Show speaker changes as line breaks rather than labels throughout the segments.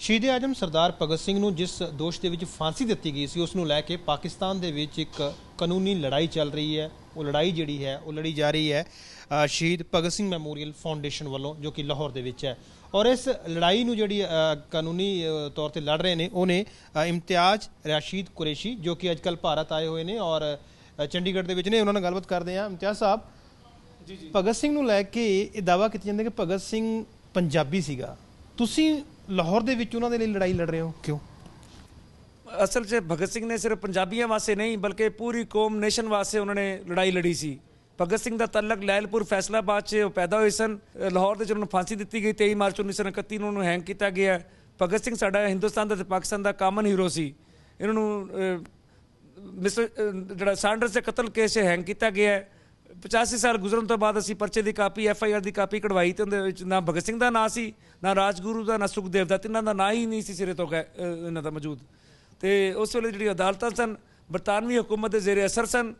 ਸ਼ਹੀਦ ਆਜਮ ਸਰਦਾਰ ਭਗਤ ਸਿੰਘ ਨੂੰ ਜਿਸ ਦੋਸ਼ ਦੇ ਵਿੱਚ ਫਾਂਸੀ ਦਿੱਤੀ ਗਈ ਸੀ ਉਸ ਨੂੰ ਲੈ ਕੇ ਪਾਕਿਸਤਾਨ ਦੇ ਵਿੱਚ ਇੱਕ ਕਾਨੂੰਨੀ ਲੜਾਈ ਚੱਲ ਰਹੀ ਹੈ। ਉਹ ਲੜਾਈ ਜਿਹੜੀ ਹੈ ਉਹ ਲੜੀ ਜਾ ਰਹੀ ਹੈ ਸ਼ਹੀਦ ਭਗਤ ਸਿੰਘ ਮੈਮੋਰੀਅਲ ਫਾਊਂਡੇਸ਼ਨ ਵੱਲੋਂ ਜੋ ਕਿ ਲਾਹੌਰ ਦੇ ਵਿੱਚ ਹੈ। ਔਰ ਇਸ ਲੜਾਈ ਨੂੰ ਜਿਹੜੀ ਕਾਨੂੰਨੀ ਤੌਰ ਤੇ ਲੜ ਰਹੇ ਨੇ ਉਹਨੇ ਇਮਤਿਆਜ਼ ਰਾਸ਼ੀਦ ਕੁਰੈਸ਼ੀ ਜੋ ਕਿ ਅੱਜਕੱਲ ਭਾਰਤ ਆਏ ਹੋਏ ਨੇ ਔਰ ਚੰਡੀਗੜ੍ਹ ਦੇ ਵਿੱਚ ਨੇ ਉਹਨਾਂ ਨਾਲ ਗੱਲਬਾਤ ਕਰਦੇ ਹਾਂ। ਇਮਤਿਆਜ਼ ਸਾਹਿਬ ਜੀ ਜੀ। ਭਗਤ ਸਿੰਘ ਨੂੰ ਲੈ ਕੇ ਇਹ ਦਾਵਾ ਕੀਤਾ ਜਾਂਦਾ ਕਿ ਭਗਤ ਸਿੰਘ ਪੰਜਾਬੀ ਸੀਗਾ। ਤੁਸੀਂ ਲਾਹੌਰ ਦੇ ਵਿੱਚ ਉਹਨਾਂ ਦੇ ਲਈ ਲੜਾਈ ਲੜ ਰਹੇ ਹੋ? ਕਿਉਂ?
ਅਸਲ 'ਚ ਭਗਤ ਸਿੰਘ ਨੇ ਸਿਰਫ ਪੰਜਾਬੀਆਂ ਵਾਸਤੇ ਨਹੀਂ ਬਲਕਿ ਪੂਰੀ ਕੌਮ ਨੇਸ਼ਨ ਵਾਸਤੇ ਉਹਨਾਂ ਨੇ ਲੜਾਈ ਲੜੀ ਸੀ। ਭਗਤ ਸਿੰਘ ਦਾ ਤਲਕ ਲੈਲਪੁਰ ਫੈਸਲਾਬਾਦ 'ਚ ਉਹ ਪੈਦਾ ਹੋਏ ਸਨ। ਲਾਹੌਰ ਦੇ 'ਚ ਉਹਨਾਂ ਨੂੰ ਫਾਂਸੀ ਦਿੱਤੀ ਗਈ 23 ਮਾਰਚ 1931 ਨੂੰ ਉਹਨੂੰ ਹੈਂਗ ਕੀਤਾ ਗਿਆ। ਭਗਤ ਸਿੰਘ ਸਾਡਾ ਹਿੰਦੁਸਤਾਨ ਦਾ ਤੇ ਪਾਕਿਸਤਾਨ ਦਾ ਕਾਮਨ ਹੀਰੋ ਸੀ। ਇਹਨਾਂ ਨੂੰ ਅ, ਮਿਸਟਰ ਜਿਹੜਾ ਸਾਂਡਰਸ ਦੇ ਕਤਲ ਕੇਸ 'ਚ ਹੈਂਗ ਕੀਤਾ ਗਿਆ। 85 ਸਾਲ ਗੁਜ਼ਰਨ ਤੋਂ ਬਾਅਦ ਅਸੀਂ ਪਰਚੇ ਦੀ ਕਾਪੀ, ਐਫ ਆਈ ਆਰ ਦੀ ਕਾਪੀ ਕਢਵਾਈ ਤੇ ਉਹਦੇ ਵਿੱਚ ਨਾ ਭਗਤ ਸਿੰਘ ਦਾ ਨਾਂ ਸੀ, ਨਾ ਰਾਜਗੁਰੂ ਦਾ, ਨਾ ਸੁਖਦੇਵ ਦਾ ਤਿੰਨਾਂ ਦਾ ਨਾਂ ਹੀ ਨਹੀਂ ਸੀ ਸਿਰੇ ਤੋਂ ਗਏ- ਇਹਨਾਂ ਦਾ ਮੌਜੂਦ। ਤੇ ਉਸ ਵੇਲੇ ਜਿਹੜੀ ਅਦਾਲਤਾਂ ਸਨ, ਬਰਤਾਨਵੀ ਹਕੂਮਤ ਦੇ ਜ਼ੇਰੇ ਅਸਰ ਸਨ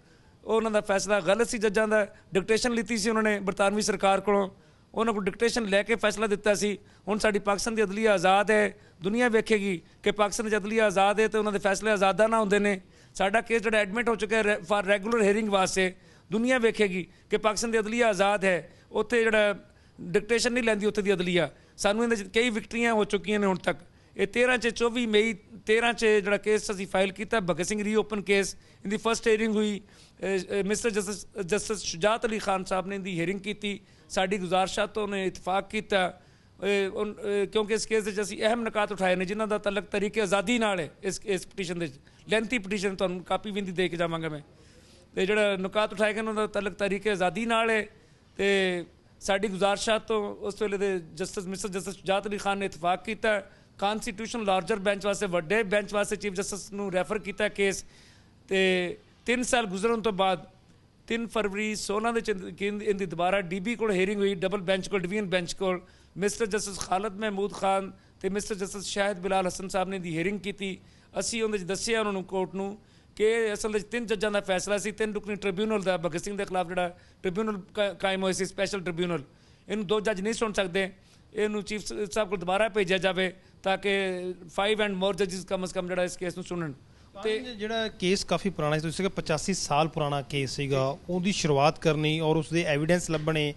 ਉਹਨਾਂ ਦਾ ਫੈਸਲਾ ਗਲਤ ਸੀ ਜੱਜਾਂ ਦਾ, ਡਿਕਟੇਸ਼ਨ ਲਿੱਤੀ ਸੀ ਉਹਨਾਂ ਨੇ ਬਰਤਾਨਵੀ ਸਰਕਾਰ ਕੋਲੋਂ, ਉਹਨਾਂ ਕੋਲ ਡਿਕਟੇਸ਼ਨ ਲੈ ਕੇ ਫੈਸਲਾ ਦਿੱਤਾ ਸੀ, ਹੁਣ ਸਾਡੀ ਪਾਕਿਸਤਾਨ ਦੀ ਅਦਲੀਆ ਆਜ਼ਾਦ ਹੈ, ਦੁਨੀਆ ਵੇਖੇਗੀ ਕਿ ਪਾਕਿਸਤਾਨ ਦੀ ਅਦਲੀਆ ਆਜ਼ਾਦ ਹੈ ਤੇ ਉਹਨਾਂ ਦੇ ਫੈਸਲੇ ਆਜ਼ਾਦਾ ਨਾ ਹੁੰਦੇ ਨੇ। ਸਾਡਾ ਕੇਸ ਜਿਹੜਾ ਐਡਮਿਟ ਹੋ ਚੁੱਕਾ ਹੈ, ਫਾਰ ਰੈਗੂਲਰ ਹੀਅਰਿੰਗ ਵਾਸਤੇ ਦੁਨੀਆ ਵੇਖੇਗੀ ਕਿ ਪਾਕਿਸਤਾਨ ਦੀ ਅਦਲੀਆ ਆਜ਼ਾਦ ਹੈ। ਉੱਥੇ ਜਿਹੜਾ ਡਿਕਟੇਸ਼ਨ ਨਹੀਂ ਲੈਂਦੀ, ਉੱਥੇ ਦੀ ਅਦਲੀਆ ਸਾਨੂੰ ਇਹਦੇ 'ਚ ਕਈ ਵਿਕਟਰੀਆਂ ਹੋ ਚੁੱਕੀਆਂ ਨੇ ਹੁਣ ਤੱਕ। ਇਹ 13 ਚ 24 ਮਈ 13 ਚ ਜਿਹੜਾ ਕੇਸ ਅਸੀਂ ਫਾਈਲ ਕੀਤਾ, ਭਗਤ ਸਿੰਘ ਰੀਓਪਨ ਕੇਸ ਇਹਦੀ ਦੀ ਫਰਸਟ ਹੀਅਰਿੰਗ ਹੋਈ mister justice justice Shujaat Ali Khan sahib ਨੇ ਇਹਦੀ ਹੀਅਰਿੰਗ ਕੀਤੀ। ਸਾਡੀ ਗੁਜ਼ਾਰਿਸ਼ਾਂ ਤੋਂ ਨੇ ਇਤਫਾਕ ਕੀਤਾ। ਇਹ ਉਨ- ਕਿਉਂਕਿ ਇਸ ਕੇਸ ਦੇ ਵਿੱਚ ਅਸੀਂ ਅਹਿਮ ਨਕਾਤ ਉਠਾਏ ਨੇ, ਜਿਨ੍ਹਾਂ ਦਾ ਤਲਕ ਤਰੀਕੇ ਆਜ਼ਾਦੀ ਨਾਲ ਹੈ ਇਸ ਇਸ ਪਟੀਸ਼ਨ ਦੇ ਲੈਂਥੀ ਪਟੀਸ਼ਨ ਤੁਹਾਨੂੰ ਕਾਪੀ ਵੀ ਦੀ ਦੇ ਕੇ ਜਾਵਾਂਗਾ ਮੈਂ। ਤੇ ਜਿਹੜਾ ਨੁਕਾਤ ਉਠਾਏ ਗਏ ਉਹਨਾਂ ਦਾ ਤਲਕ ਤਰੀਕੇ ਆਜ਼ਾਦੀ ਨਾਲ ਹੈ ਤੇ ਸਾਡੀ ਗੁਜ਼ਾਰਿਸ਼ਾਂ ਤੋਂ ਉਸ ਵੇਲੇ ਦੇ justice, mister justice Shujaat Ali Khan ਨੇ ਇਤਫਾਕ ਕੀਤਾ ਕਨਸਟੀਟਿਊਸ਼ਨ ਲਾਰਜਰ ਬੈਂਚ ਵਾਸਤੇ ਵੱਡੇ ਬੈਂਚ ਵਾਸਤੇ ਚੀਫ ਜਸਟਿਸ ਨੂੰ ਰੈਫਰ ਕੀਤਾ ਕੇਸ ਤੇ 3 ਸਾਲ ਗੁਜ਼ਰਨ ਤੋਂ ਬਾਅਦ 3 ਫਰਵਰੀ 16 ਦੇ ਚ ਇਹਦੀ ਦੁਬਾਰਾ ਡੀਬੀ ਕੋਲ ਹੇਰਿੰਗ ਹੋਈ ਡਬਲ ਬੈਂਚ ਕੋਲ ਡਿਵੀਜ਼ਨ ਬੈਂਚ ਕੋਲ। ਮਿਸਟਰ ਜਸਟਿਸ ਖਾਲਦ ਮਹਿਮੂਦ ਖਾਨ ਤੇ ਮਿਸਟਰ ਜਸਟਿਸ ਸ਼ਾਹਿਦ ਬਿਲਾਲ ਹਸਨ ਸਾਹਿਬ ਨੇ ਦੀ ਹੀਅਰਿੰਗ ਕੀਤੀ। ਅਸੀਂ ਉਹਦੇ ਚ ਦੱਸਿਆ ਉਹਨਾਂ ਨੂੰ ਕੋਰਟ ਨੂੰ ਕਿ ਅਸਲ ਵਿੱਚ ਤਿੰਨ ਜੱਜਾਂ ਦਾ ਫੈਸਲਾ ਸੀ ਤਿੰਨ ਰੁਕਨੀ ਟ੍ਰਿਬਿਊਨਲ ਦਾ ਭਗਤ ਸਿੰਘ ਦੇ ਖਿਲਾਫ ਜਿਹੜਾ ਟ੍ਰਿਬਿਊਨਲ ਕਾ- ਕਾਇਮ ਹੋਇਆ ਸੀ ਸਪੈਸ਼ਲ ਟ੍ਰਿਬਿਊਨਲ ਇਹਨੂੰ ਦੋ ਜੱਜ ਨਹੀਂ ਸੁਣ ਸਕਦੇ। ਇਹਨੂੰ ਚੀਫ ਸਾਹਿਬ ਕੋਲ ਦੁਬਾਰਾ ਭੇਜਿਆ ਜਾਵੇ ਤਾਂ ਕਿ 5 ਐਂਡ ਮੋਰ ਜੱਜਸ ਕਮ ਸ ਕਮ ਜਿਹੜਾ ਇਸ ਕੇਸ ਨੂੰ ਸੁਣਨ।
ਤੇ ਜਿਹੜਾ ਕੇਸ ਕਾਫੀ ਪੁਰਾਣਾ ਸੀ ਤੁਸੀਂ ਕਿਹਾ 85 ਸਾਲ ਪੁਰਾਣਾ ਕੇਸ ਸੀਗਾ ਉਹਦੀ ਸ਼ੁਰੂਆਤ ਕਰਨੀ ਔਰ ਉਸਦੇ ਐਵੀਡੈਂਸ ਲੱਭਣੇ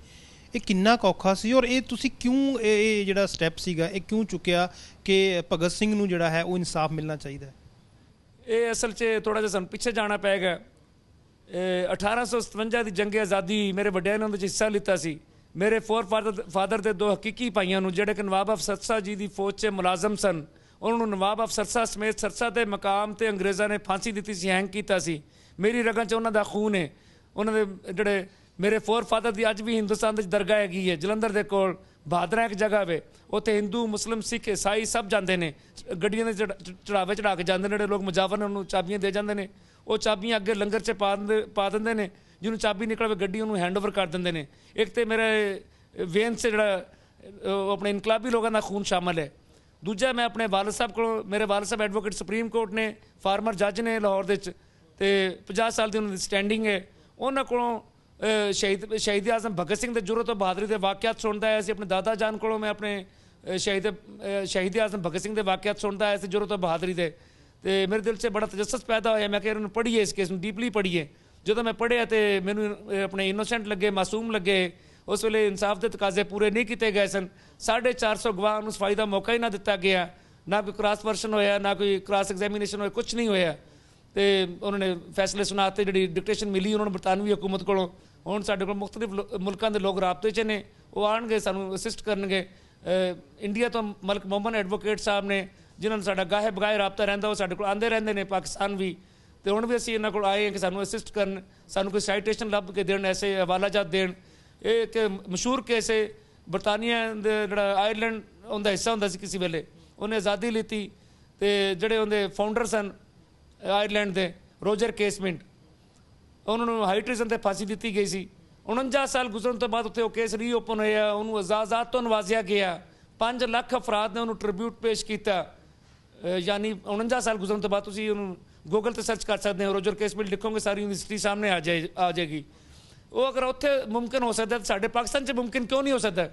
ਇਹ ਕਿੰਨਾ ਕੁ ਔਖਾ ਸੀ? ਔਰ ਇਹ ਤੁਸੀਂ ਕਿਉਂ ਇਹ ਇਹ ਜਿਹੜਾ ਸਟੈਪ ਸੀਗਾ ਇਹ ਕਿਉਂ ਚੁੱਕਿਆ ਕਿ ਭਗਤ ਸਿੰਘ ਨੂੰ ਜਿਹੜਾ ਹੈ ਉਹ ਇਨਸਾਫ ਮਿਲਣਾ ਚਾਹੀਦਾ ਹੈ?
ਇਹ ਅਸਲ 'ਚ ਥੋੜਾ ਜਿਹਾ ਸਾਨੂੰ ਪਿੱਛੇ ਜਾਣਾ ਪਏਗਾ ਇਹ 1857 ਦੀ ਜੰਗ ਆਜ਼ਾਦੀ ਮੇਰੇ ਵੱਡਿਆਂ ਨੇ ਉਹਦੇ 'ਚ ਹਿੱਸਾ ਲਿੱਤਾ ਸੀ। ਮੇਰੇ ਫੋਰ ਫਾਦਰ ਦੇ ਦੋ ਹਕੀਕੀ ਭਾਈਆਂ ਨੂੰ, ਜਿਹੜੇ ਕਿ ਨਵਾਬ ਅਫਸਰਸਾ ਜੀ ਦੀ ਫੌਜ 'ਚ ਮੁਲਾਜ਼ਮ ਸਨ, ਉਹਨਾਂ ਨੂੰ ਨਵਾਬ ਅਫਸਰਸਾ ਸਮੇਤ ਸਰਸਾ ਦੇ ਮਕਾਮ ਤੇ ਅੰਗਰੇਜ਼ਾਂ ਨੇ ਫਾਂਸੀ ਦਿੱਤੀ ਸੀ ਹੈਂਗ ਕੀਤਾ ਸੀ। ਮੇਰੀ ਰਗਾਂ 'ਚ ਉਹਨਾਂ ਦਾ ਖੂਨ ਹੈ ਉਹਨਾਂ ਦੇ ਜਿਹੜੇ ਮੇਰੇ ਫੋਰ ਫਾਦਰ ਦੀ ਅੱਜ ਵੀ ਹਿੰਦੁਸਤਾਨ ਦੇ ਵਿੱਚ ਦਰਗਾਹ ਹੈਗੀ ਹੈ ਜਲੰਧਰ ਦੇ ਕੋਲ। ਬਹਾਦਰਾ ਇੱਕ ਜਗ੍ਹਾ ਵੇ, ਉੱਥੇ ਹਿੰਦੂ, ਮੁਸਲਮ, ਸਿੱਖ, ਈਸਾਈ ਸਭ ਜਾਂਦੇ ਨੇ। ਗੱਡੀਆਂ ਦੇ ਚੜ੍ਹ- ਚੜ੍ਹਾਵੇ ਚੜਾ ਕੇ ਜਾਂਦੇ ਨੇ ਜਿਹੜੇ ਲੋਕ ਮੁਜਾਵਰ ਨੇ, ਉਹਨੂੰ ਚਾਬੀਆਂ ਦੇ ਜਾਂਦੇ ਨੇ। ਉਹ ਚਾਬੀਆਂ ਅੱਗੇ ਲੰਗਰ 'ਚ ਪਾ ਦਿੰਦੇ ਪਾ ਦਿੰਦੇ ਨੇ, ਜਿਹਨੂੰ ਚਾਬੀ ਨਿਕਲਵੇ ਗੱਡੀ ਉਹਨੂੰ ਹੈਂਡਓਵਰ ਕਰ ਦਿੰਦੇ ਨੇ। ਇੱਕ ਤੇ ਮੇਰੇ ਵੇਨ 'ਚ ਜਿਹੜਾ ਉਹ ਆਪਣੇ ਇਨਕਲਾਬੀ ਲੋਕਾਂ ਦਾ ਖੂਨ ਸ਼ਾਮਲ ਹੈ। ਦੂਜਾ ਮੈਂ ਆਪਣੇ ਵਾਲਦ ਸਾਹਿਬ ਕੋਲੋਂ, ਮੇਰੇ ਵਾਲਦ ਸਾਹਿਬ ਐਡਵੋਕੇਟ ਸੁਪਰੀਮ ਕੋਰਟ ਨੇ, ਫਾਰਮਰ ਜੱਜ ਨੇ ਲਾਹੌਰ ਦੇ ਵਿੱਚ ਤੇ 50 ਸਾਲ ਦੀ ਉਹਨਾਂ ਦੀ ਸਟੈਂਡਿੰਗ ਹੈ। ਉਹਨਾਂ ਕੋਲੋਂ ਸ਼ਹੀਦ ਸ਼ਹੀਦ ਆਜ਼ਮ ਭਗਤ ਸਿੰਘ ਦੇ ਜੁਰਤ ਤੋਂ ਬਹਾਦਰੀ ਦੇ ਵਾਕਿਆਤ ਸੁਣਦਾ ਆਇਆ ਸੀ। ਆਪਣੇ ਦਾਦਾ ਜਾਨ ਕੋਲੋਂ ਮੈਂ ਆਪਣੇ ਸ਼ਹੀਦ ਅਹ, ਸ਼ਹੀਦ ਆਜ਼ਮ ਭਗਤ ਸਿੰਘ ਦੇ ਵਾਕਿਆਤ ਸੁਣਦਾ ਆਇਆ ਸੀ ਜੁਰਤ ਤੋਂ ਬਹਾਦਰੀ ਦੇ ਤੇ ਮੇਰੇ ਦਿਲ 'ਚ ਬੜਾ ਤਜੱਸਸ ਪੈਦਾ ਹੋਇਆ। ਮੈਂ ਕਿ ਇਹਨੂੰ ਪੜ੍ਹੀਏ ਇਸ ਕੇਸ ਨੂੰ ਡੀਪਲੀ ਪੜ੍ਹੀਏ। ਜਦੋਂ ਮੈਂ ਪੜ੍ਹਿਆ ਤੇ ਮੈਨੂੰ ਆਪਣੇ ਇਨੋਸੈਂਟ ਲੱਗੇ ਮਾਸੂਮ ਲੱਗੇ। ਉਸ ਵੇਲੇ ਇਨਸਾਫ ਦੇ ਤਕਾਜ਼ੇ ਪੂਰੇ ਨਹੀਂ ਕੀਤੇ ਗਏ ਸਨ। 450 ਗਵਾਹ ਨੂੰ ਸਫ਼ਾਈ ਦਾ ਮੌਕਾ ਹੀ ਨਾ ਦਿੱਤਾ ਗਿਆ। ਨਾ ਕੋਈ ਕ੍ਰਾਸ ਵਰਸ਼ਨ ਹੋਇਆ ਨਾ ਕੋਈ ਕ੍ਰਾਸ ਐਗਜ਼ਾਮੀਨੇਸ਼ਨ ਹੋਇਆ ਕੁਝ ਨਹੀਂ ਹੋਇਆ। ਤੇ ਉਹਨਾਂ ਨੇ ਫੈਸਲੇ ਸੁਣਾਤੇ, ਜਿਹੜੀ ਡਿਕਟੇਸ਼ਨ ਮਿਲੀ ਉਹਨਾਂ ਨੂੰ ਬਰਤਾਨਵੀ ਹਕੂਮਤ ਕੋਲੋਂ, ਹੁਣ ਸਾਡੇ ਕੋਲ ਮੁxtਲਿਫ ਮੁਲਕਾਂ ਦੇ ਲੋਕ ਰਾਬਤੇ 'ਚ ਨੇ, ਉਹ ਆਣਗੇ ਸਾਨੂੰ ਅਸਿਸਟ ਕਰਨਗੇ। ਇੰਡੀਆ ਤੋਂ ਮਲਕ ਮੁਹੰਮਦ ਐਡਵੋਕੇਟ ਸਾਹਿਬ ਨੇ, ਜਿਨ੍ਹਾਂ ਨੂੰ ਸਾਡਾ ਗਾਹੇ ਬਗਾਏ ਰਾਬਤਾ ਰਹਿੰਦਾ, ਉਹ ਸਾਡੇ ਕੋਲ ਆਂਦੇ ਰਹਿੰਦੇ ਨੇ, ਪਾਕਿਸਤਾਨ ਵੀ। ਤੇ ਹੁਣ ਵੀ ਅਸੀਂ ਇਹਨਾਂ ਕੋਲ ਆਏ ਹਾਂ ਕਿ ਸਾਨੂੰ ਅਸਿਸਟ ਕਰਨ, ਸਾਨੂੰ ਕੋਈ ਸਾਈਟੇਸ਼ਨ ਲੱਭ ਕੇ ਦੇਣ, ਐਸੇ ਹਵਾਲਾਜਾਤ ਦੇਣ। ਇਹ ਇੱਕ ਮਸ਼ਹੂਰ ਕੇਸ ਹੈ, ਬਰਤਾਨੀਆ ਦੇ ਜਿਹੜਾ ਆਇਰਲੈਂਡ ਉਹਦਾ ਹਿੱਸਾ ਹੁੰਦਾ ਸੀ ਕਿਸੇ ਵੇਲੇ, ਉਹਨੇ ਆਜ਼ਾਦੀ ਲਿੱਤੀ ਤੇ। ਜਿਹੜੇ ਉਹਦੇ ਫਾਊਂਡਰ ਸਨ ਆਇਰਲੈਂਡ ਦੇ ਰੋਜਰ ਕੇਸਮਿੰਟ ਉਹਨਾਂ ਨੂੰ ਹਾਈ ਤੇ ਫਾਂਸੀ ਦਿੱਤੀ ਗਈ ਸੀ। 49 ਸਾਲ ਗੁਜ਼ਰਨ ਤੋਂ ਬਾਅਦ ਉੱਥੇ ਉਹ ਕੇਸ ਰੀਓਪਨ ਹੋਇਆ, ਉਹਨੂੰ ਆਜ਼ਾਦ ਤੋਂ ਨਵਾਜ਼ਿਆ ਗਿਆ। 5 ਲੱਖ ਅਫਰਾਦ ਨੇ ਉਹਨੂੰ ਟ੍ਰਿਬਿਊਟ ਪੇਸ਼ ਕੀਤਾ। ਯਾਨੀ 49 ਸਾਲ ਗੁਜ਼ਰਨ ਤੋਂ ਬਾਅਦ ਤੁਸੀਂ ਉਹਨੂੰ ਗੂਗਲ ਤੇ ਸਰਚ ਕਰ ਸਕਦੇ ਹੋ। ਰੋਜਰ ਕੇਸਮਿੰਟ ਲਿਖੋਗੇ, ਸਾਰੀ ਯੂਨੀਵਰਸਿਟੀ ਸਾਹਮਣੇ ਆ ਜਾਏ, ਆ ਜਾਏਗੀ। ਉਹ ਅਗਰ ਉੱਥੇ ਮੁਮਕਿਨ ਹੋ ਸਕਦਾ ਤਾਂ ਸਾਡੇ ਪਾਕਿਸਤਾਨ 'ਚ ਮੁਮਕਿਨ ਕਿਉਂ ਨਹੀਂ ਹੋ ਸਕਦਾ?